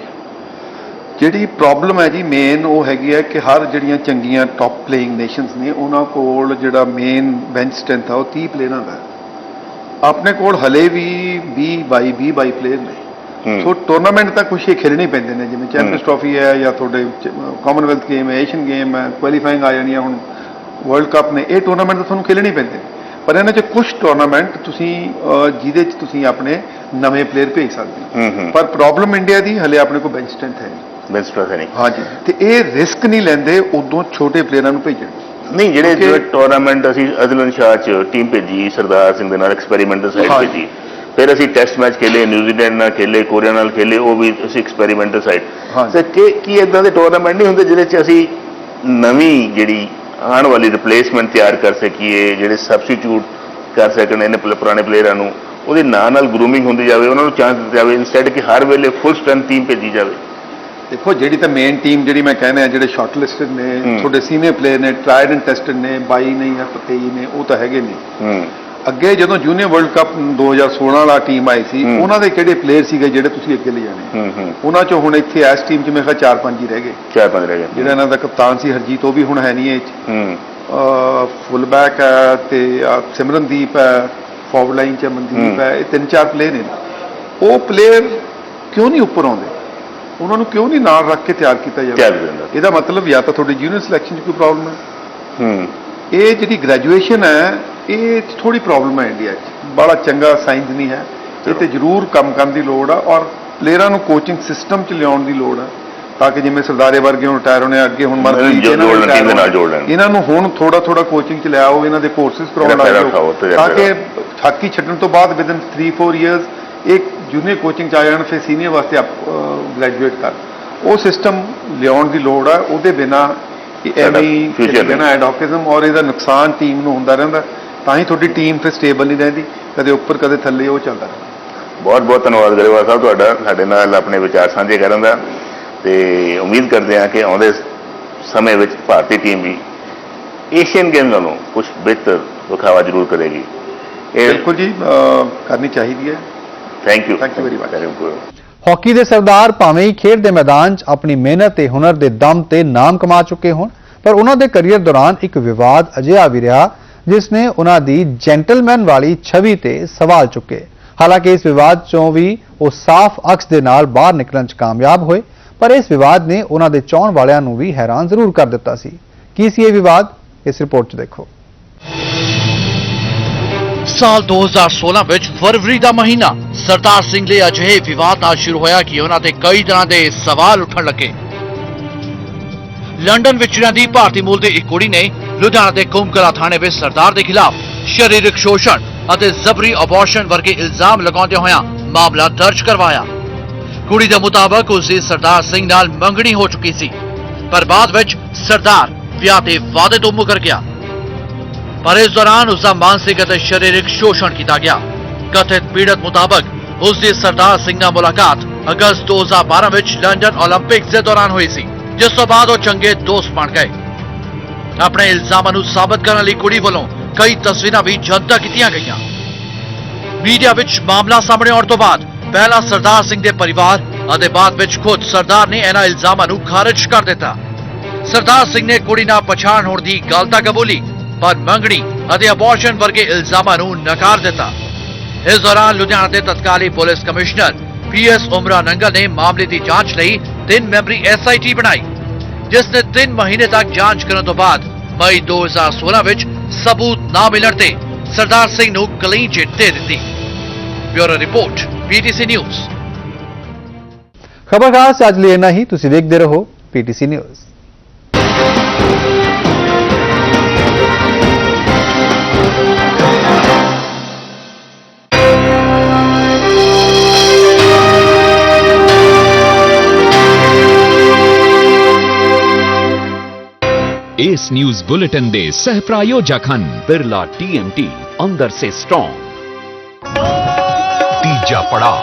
ਜਿਹੜੀ ਪ੍ਰੋਬਲਮ ਹੈ ਜੀ ਮੇਨ ਉਹ ਹੈਗੀ ਹੈ ਕਿ ਹਰ ਜਿਹੜੀਆਂ ਚੰਗੀਆਂ ਟੌਪ ਪਲੇਇੰਗ ਨੇਸ਼ਨਸ ਨੇ ਉਹਨਾਂ ਕੋਲ ਜਿਹੜਾ ਮੇਨ ਬੈਂਚ ਸਟ੍ਰੈਂਥ ਆ ਉਹ 30 ਪਲੇਅਰਾਂ ਦਾ। ਆਪਣੇ ਕੋਲ ਹਲੇ ਵੀ 20 22 20 22 ਪਲੇਅਰ ਨੇ। ਸੋ ਟੂਰਨਾਮੈਂਟ ਤਾਂ ਕੁਛ ਹੀ ਖੇਲਣੇ ਪੈਂਦੇ ਨੇ ਜਿਵੇਂ ਚੈਂਪੀਅਨਸ ਟਰਾਫੀ ਹੈ ਜਾਂ ਤੁਹਾਡੇ ਕਾਮਨਵੈਲਥ ਗੇਮ ਹੈ ਏਸ਼ੀਅਨ ਗੇਮ ਹੈ ਕੁਆਲੀਫਾਈਂਗ ਆ ਜਾਣੀ ਹੈ ਹੁਣ। ਵਰਲਡ ਕੱਪ ਨੇ ਇਹ ਟੂਰਨਾਮੈਂਟ ਤਾਂ ਤੁਹਾਨੂੰ ਖੇਲਣੇ ਪੈਂਦੇ ਪਰ ਇਹਨਾਂ 'ਚ ਕੁਝ ਟੂਰਨਾਮੈਂਟ ਤੁਸੀਂ ਜਿਹਦੇ 'ਚ ਤੁਸੀਂ ਆਪਣੇ ਨਵੇਂ ਪਲੇਅਰ ਭੇਜ ਸਕਦੇ ਹੋ। ਪਰ ਪ੍ਰੋਬਲਮ ਇੰਡੀਆ ਦੀ ਹਲੇ ਆਪਣੇ ਕੋਲ ਬੈਂਚ ਸਟ੍ਰੈਂਥ ਹੈ ਨਹੀਂ। ਬੈਂਚ ਸਟ੍ਰੈਂਥ ਨਹੀਂ। ਹਾਂਜੀ। ਤੇ ਇਹ ਰਿਸਕ ਨਹੀਂ ਲੈਂਦੇ ਉਦੋਂ ਛੋਟੇ ਪਲੇਅਰਾਂ ਨੂੰ ਭੇਜਣ। ਨਹੀਂ ਜਿਹੜੇ ਜਿਹੜੇ ਟੂਰਨਾਮੈਂਟ ਅਸੀਂ ਅਜ਼ਲਨ ਸ਼ਾਹ ਚ ਟੀਮ ਭੇਜੀ ਸਰਦਾਰ ਸਿੰਘ ਦੇ ਨਾਲ ਐਕਸਪੈਰੀਮੈਂਟਲ ਸਾਈਡ। ਭੇਜੀ ਫਿਰ ਅਸੀਂ ਟੈਸਟ ਮੈਚ ਖੇਲੇ ਨਿਊਜ਼ੀਲੈਂਡ ਨਾਲ ਖੇਲੇ ਕੋਰੀਆ ਨਾਲ ਖੇਲੇ ਉਹ ਵੀ ਅਸੀਂ ਐਕਸਪੈਰੀਮੈਂਟਲ ਸਾਈਡ। ਤੇ ਕੀ ਇਦਾਂ ਦੇ ਟੂਰਨਾਮੈਂਟ ਨਹੀਂ ਹੁੰਦੇ ਜਿਹਦੇ ਚ ਅਸੀਂ ਨਵੀਂ ਜਿਹੜੀ ਆਉਣ ਵਾਲੀ ਰਿਪਲੇਸਮੈਂਟ ਤਿਆਰ ਕਰ ਸਕੀਏ ਜਿਹੜੇ ਸਬਸਟੀਟਿਊਟ ਕਰ ਸਕਣ ਇਹਨੇ ਪੁਰਾਣੇ ਪਲੇਅਰਾਂ ਨੂੰ। ਉਹਦੇ ਨਾਲ ਨਾਲ ਗਰੂਮਿੰਗ ਹੁੰਦੀ ਜਾਵੇ ਉਹਨਾਂ ਨੂੰ ਚਾਂਸ ਦਿੱਤਾ ਜਾਵੇ ਇਨਸਟੈਡ ਕਿ ਹਰ ਵੇਲੇ ਫੁੱਲ ਸਟਰੈਂਥ ਟੀਮ ਭੇਜੀ ਜਾਵੇ। ਦੇਖੋ ਜਿਹੜੀ ਤਾਂ ਮੇਨ ਟੀਮ ਜਿਹੜੀ ਮੈਂ ਕਹਿੰਦਾ ਆ ਜਿਹੜੇ ਸ਼ਾਰਟ ਲਿਸਟਡ ਨੇ। ਤੁਹਾਡੇ ਸੀਨੀਅਰ ਪਲੇਅਰ ਨੇ ਟ੍ਰਾਈਡ ਐਂਡ ਟੈਸਟਡ ਨੇ 22 ਨਹੀਂ ਜਾਂ 23 ਨੇ ਉਹ ਤਾਂ ਹੈਗੇ ਨਹੀਂ ਹੂੰ। ਅੱਗੇ ਜਦੋਂ ਜੂਨੀਅਰ ਵਰਲਡ ਕੱਪ 2016 ਵਾਲਾ ਟੀਮ ਆਈ ਸੀ। ਉਹਨਾਂ ਦੇ ਕਿਹੜੇ ਪਲੇਅਰ ਸੀਗੇ ਜਿਹੜੇ ਤੁਸੀਂ ਅੱਗੇ ਲੈ ਜਾਣੇ? ਉਹਨਾਂ ਚੋਂ ਹੁਣ ਇੱਥੇ ਇਸ ਟੀਮ 'ਚ ਮੇਰੇ ਖਿਆਲ ਚਾਰ ਪੰਜ ਹੀ ਰਹਿ ਗਏ। ਚਾਰ ਪੰਜ ਰਹਿ ਗਏ। ਜਿਹੜਾ ਇਹਨਾਂ ਦਾ ਕਪਤਾਨ ਸੀ ਹਰਜੀਤ ਉਹ ਵੀ ਹੁਣ ਹੈ ਨਹੀਂ ਇਹ 'ਚ। ਫੁੱਲ ਬੈਕ ਹੈ ਤੇ ਸਿਮਰਨਦੀਪ ਹੈ ਫਾਰਵਰਡ ਲਾਈਨ 'ਚ ਮਨਦੀਪ ਹੂੰ। ਇਹ ਤਿੰਨ ਚਾਰ ਪਲੇਅਰ ਨੇ। ਉਹ ਪਲੇਅਰ ਕਿਉਂ ਨਹੀਂ ਉੱਪਰ ਆਉਂਦੇ? ਉਹਨਾਂ ਨੂੰ ਕਿਉਂ ਨਹੀਂ ਨਾਲ ਰੱਖ ਕੇ ਤਿਆਰ ਕੀਤਾ ਜਾਂਦਾ। ਇਹਦਾ ਮਤਲਬ ਜਾਂ ਤਾਂ ਤੁਹਾਡੇ ਜੂਨੀਅਰ ਸਿਲੈਕਸ਼ਨ 'ਚ ਕੋਈ ਪ੍ਰੋਬਲਮ ਹੈ। ਹੂੰ। ਇਹ ਜਿਹੜੀ ਗ੍ਰੈਜੂਏਸ਼ਨ ਹੈ ਇਹ ਥੋੜੀ ਪ੍ਰੋਬਲਮ ਹੈ ਇੰਡੀਆ 'ਚ। ਬੜਾ ਚੰਗਾ ਸਾਇੰਸ ਨਹੀਂ ਹੈ। ਇਹ ਤੇ ਜ਼ਰੂਰ ਕੰਮ ਕਰਨ ਦੀ ਲੋੜ ਆ ਔਰ ਪਲੇਅਰਾਂ ਨੂੰ ਕੋਚਿੰਗ ਸਿਸਟਮ 'ਚ ਲਿਆਉਣ ਦੀ ਲੋੜ ਹੈ ਤਾਂ ਕਿ ਜਿਵੇਂ ਸਰਦਾਰੇ ਵਰਗੇ ਹੁਣ ਰਿਟਾਇਰ ਹੋਣੇ ਆ, ਅੱਗੇ ਹੁਣ ਮਰਦੀ। ਇਹਨਾਂ ਨੂੰ ਹੁਣ। ਥੋੜਾ ਥੋੜਾ ਕੋਚਿੰਗ 'ਚ ਲਿਆਓ ਇਹਨਾਂ ਦੇ ਕੋਰਸਿਸ ਕਰਾਉਣ ਲੱਗ ਤੇ ਕਿ ਹਾਕੀ ਛੱਡਣ ਤੋਂ ਬਾਅਦ ਵਿਦਨ 3-4 ਇਅਰਸ ਇੱਕ ਜੂਨੀਅਰ ਕੋਚਿੰਗ 'ਚ ਆ ਜਾਣ ਫਿਰ ਸੀਨੀਅਰ ਵਾਸਤੇ ਆਪ ਗ੍ਰੈਜੂਏਟ ਕਰ। ਉਹ ਸਿਸਟਮ ਲਿਆਉਣ ਦੀ ਲੋੜ ਹੈ ਉਹਦੇ ਬਿਨਾ ਐਵੇਂ ਹੀ ਨਹੀਂ। ਕਹਿਣਾ ਐਡੋਕਿਜ਼ਮ ਔਰ ਇਹਦਾ ਨੁਕਸਾਨ ਟੀਮ ਨੂੰ ਹੁੰਦਾ ਰਹਿੰਦਾ। ਤਾਂ ਹੀ ਤੁਹਾਡੀ ਟੀਮ ਫਿਰ ਸਟੇਬਲ ਨਹੀਂ ਰਹਿੰਦੀ ਕਦੇ ਉੱਪਰ ਕਦੇ ਥੱਲੇ ਉਹ ਚੱਲਦਾ ਰਹਿੰਦਾ। ਬਹੁਤ ਬਹੁਤ ਧੰਨਵਾਦ ਗਰੇਵਾਲ ਸਾਹਿਬ ਤੁਹਾਡਾ ਸਾਡੇ ਨਾਲ ਆਪਣੇ ਵਿਚਾਰ ਸਾਂਝੇ ਕਰਨ ਦਾ। ਤੇ ਉਮੀਦ ਕਰਦੇ ਹਾਂ ਕਿ ਆਉਂਦੇ ਸਮੇਂ ਵਿੱਚ ਭਾਰਤੀ ਟੀਮ ਵੀ ਏਸ਼ੀਅਨ ਗੇਮ ਨਾਲੋਂ ਕੁਝ ਬਿਹਤਰ ਵਿਖਾਵਾ ਜ਼ਰੂਰ ਕਰੇਗੀ। ਇਹ ਬਿਲਕੁਲ ਜੀ ਕਰਨੀ ਚਾਹੀਦੀ ਹੈ। Thank you Thank you very much. ਹਾਕੀ ਦੇ ਸਰਦਾਰ ਭਾਵੇਂ ਹੀ ਖੇਡ ਦੇ ਮੈਦਾਨ 'ਚ ਆਪਣੀ ਮਿਹਨਤ ਤੇ ਹੁਨਰ ਦੇ ਦਮ ਤੇ ਨਾਮ ਕਮਾ ਚੁੱਕੇ ਹੋਣ ਪਰ ਉਹਨਾਂ ਦੇ ਕੈਰੀਅਰ ਦੌਰਾਨ ਇੱਕ ਵਿਵਾਦ ਅਜਿਹਾ ਵੀ ਰਿਹਾ ਜਿਸ ਨੇ ਉਹਨਾਂ ਦੀ ਜੈਂਟਲਮੈਨ ਵਾਲੀ ਛਵੀ ਤੇ ਸਵਾਲ ਚੁੱਕੇ। ਹਾਲਾਂਕਿ ਇਸ ਵਿਵਾਦ 'ਚੋਂ ਵੀ ਉਹ ਸਾਫ਼ ਅਕਸ ਦੇ ਨਾਲ ਬਾਹਰ ਨਿਕਲਣ 'ਚ ਕਾਮਯਾਬ ਹੋਏ, ਪਰ ਇਸ ਵਿਵਾਦ ਨੇ ਉਹਨਾਂ ਦੇ ਚਾਹਣ ਵਾਲਿਆਂ ਨੂੰ ਵੀ ਹੈਰਾਨ ਜ਼ਰੂਰ ਕਰ ਦਿੱਤਾ ਸੀ। ਕੀ ਸੀ ਇਹ ਵਿਵਾਦ? ਇਸ ਰਿਪੋਰਟ 'ਚ ਦੇਖੋ। ਸਾਲ 2016 ਵਿੱਚ ਫਰਵਰੀ ਦਾ ਮਹੀਨਾ, ਸਰਦਾਰ ਸਿੰਘ ਲਈ ਅਜਿਹੇ ਵਿਵਾਦ ਆ ਸ਼ੁਰੂ ਹੋਇਆ ਕਿ ਉਹਨਾਂ ਤੇ ਕਈ ਤਰ੍ਹਾਂ ਦੇ ਸਵਾਲ ਉੱਠਣ ਲੱਗੇ। ਲੰਡਨ ਵਿੱਚ ਰਹਿੰਦੀ ਭਾਰਤੀ ਮੂਲ ਦੀ ਇੱਕ ਕੁੜੀ ਨੇ ਲੁਧਿਆਣਾ ਦੇ ਕੁੰਭਕਲਾ ਥਾਣੇ ਵਿੱਚ ਸਰਦਾਰ ਦੇ ਖਿਲਾਫ ਸਰੀਰਕ ਸ਼ੋਸ਼ਣ ਅਤੇ ਜ਼ਬਰੀ ਅਬੋਰਸ਼ਨ ਵਰਗੇ ਇਲਜ਼ਾਮ ਲਗਾਉਂਦੇ ਹੋਇਆ ਮਾਮਲਾ ਦਰਜ ਕਰਵਾਇਆ। ਕੁੜੀ ਦੇ ਮੁਤਾਬਕ ਉਸ ਦੀ ਸਰਦਾਰ ਸਿੰਘ ਨਾਲ ਮੰਗਣੀ ਹੋ ਚੁੱਕੀ ਸੀ, ਪਰ ਬਾਅਦ ਵਿੱਚ ਸਰਦਾਰ ਵਿਆਹ ਦੇ ਵਾਅਦੇ ਤੋਂ ਮੁਕਰ ਗਿਆ। ਪਰ ਇਸ ਦੌਰਾਨ ਉਸ ਦਾ ਮਾਨਸਿਕ ਅਤੇ ਸਰੀਰਕ ਸ਼ੋਸ਼ਣ ਕੀਤਾ ਗਿਆ। ਕਥਿਤ ਪੀੜਤ ਮੁਤਾਬਕ ਉਸ ਦੀ ਸਰਦਾਰ ਸਿੰਘ ਨਾਲ ਮੁਲਾਕਾਤ ਅਗਸਤ 2012 ਵਿੱਚ ਲੰਡਨ 올림픽ਸ ਦੇ ਦੌਰਾਨ ਹੋਈ ਸੀ, ਜਿਸ ਤੋਂ ਬਾਅਦ ਉਹ ਚੰਗੇ ਦੋਸਤ ਬਣ ਗਏ। ਆਪਣੇ ਇਲਜ਼ਾਮਾਂ ਨੂੰ ਸਾਬਤ ਕਰਨ ਲਈ ਕੁੜੀ ਵੱਲੋਂ ਕਈ ਤਸਵੀਰਾਂ ਵੀ ਜਨਤਾ ਕੀਤੀਆਂ ਗਈਆਂ। ਮੀਡੀਆ ਵਿੱਚ ਮਾਮਲਾ ਸਾਹਮਣੇ ਆਉਣ ਤੋਂ ਬਾਅਦ ਪਹਿਲਾਂ ਸਰਦਾਰ ਸਿੰਘ ਦੇ ਪਰਿਵਾਰ ਅਤੇ ਬਾਅਦ ਵਿੱਚ ਖੁਦ ਸਰਦਾਰ ਨੇ ਇਹਨਾਂ ਇਲਜ਼ਾਮਾਂ ਨੂੰ ਖਾਰਜ ਕਰ ਦਿੱਤਾ। ਸਰਦਾਰ ਸਿੰਘ ਨੇ ਕੁੜੀ ਨਾਲ ਪਛਾਣ ਹੋਣ ਦੀ ਗੱਲ ਤਾਂ ਕਬੂਲੀ, ਪਰ ਮੰਗਣੀ ਅਤੇ ਅਬੋਰਸ਼ਨ ਵਰਗੇ ਇਲਜ਼ਾਮਾਂ ਨੂੰ ਨਕਾਰ ਦਿੱਤਾ। ਇਸ ਦੌਰਾਨ ਲੁਧਿਆਣਾ ਦੇ ਤਤਕਾਲੀ police commissioner PS Umranangal ਨੇ ਮਾਮਲੇ ਦੀ ਜਾਂਚ ਲਈ ਤਿੰਨ ਮੈਂਬਰੀ ਐਸਆਈਟੀ ਬਣਾਈ। ਜਿਸ ਨੇ 3 ਮਹੀਨੇ ਤੱਕ ਜਾਂਚ ਕਰਨ ਤੋਂ ਬਾਅਦ ਮਈ 2016 ਵਿੱਚ ਸਬੂਤ ਨਾ ਮਿਲਣ ਤੇ ਸਰਦਾਰ ਸਿੰਘ ਨੂੰ ਕਲੀਨ ਚਿੱਟ ਦੇ ਦਿੱਤੀ। Bureau report, PTC news. ਖਬਰ ਖਾਸ ਅੱਜ ਲਈ ਇੰਨਾ ਹੀ। ਤੁਸੀਂ ਦੇਖਦੇ ਰਹੋ ਪੀਟੀਸੀ ਨਿਊਜ਼। ਇਸ ਨਿਊਜ਼ ਬੁਲੇਟਿਨ ਦੇ ਸਹਿ ਪ੍ਰਾਯੋਜਕ ਹਨ। ਬਿਰਲਾ ਟੀਐਮਟੀ ਅੰਦਰ ਸੇ ਸਟਰੋਂਗ ਤੀਜਾ ਪੜਾਅ।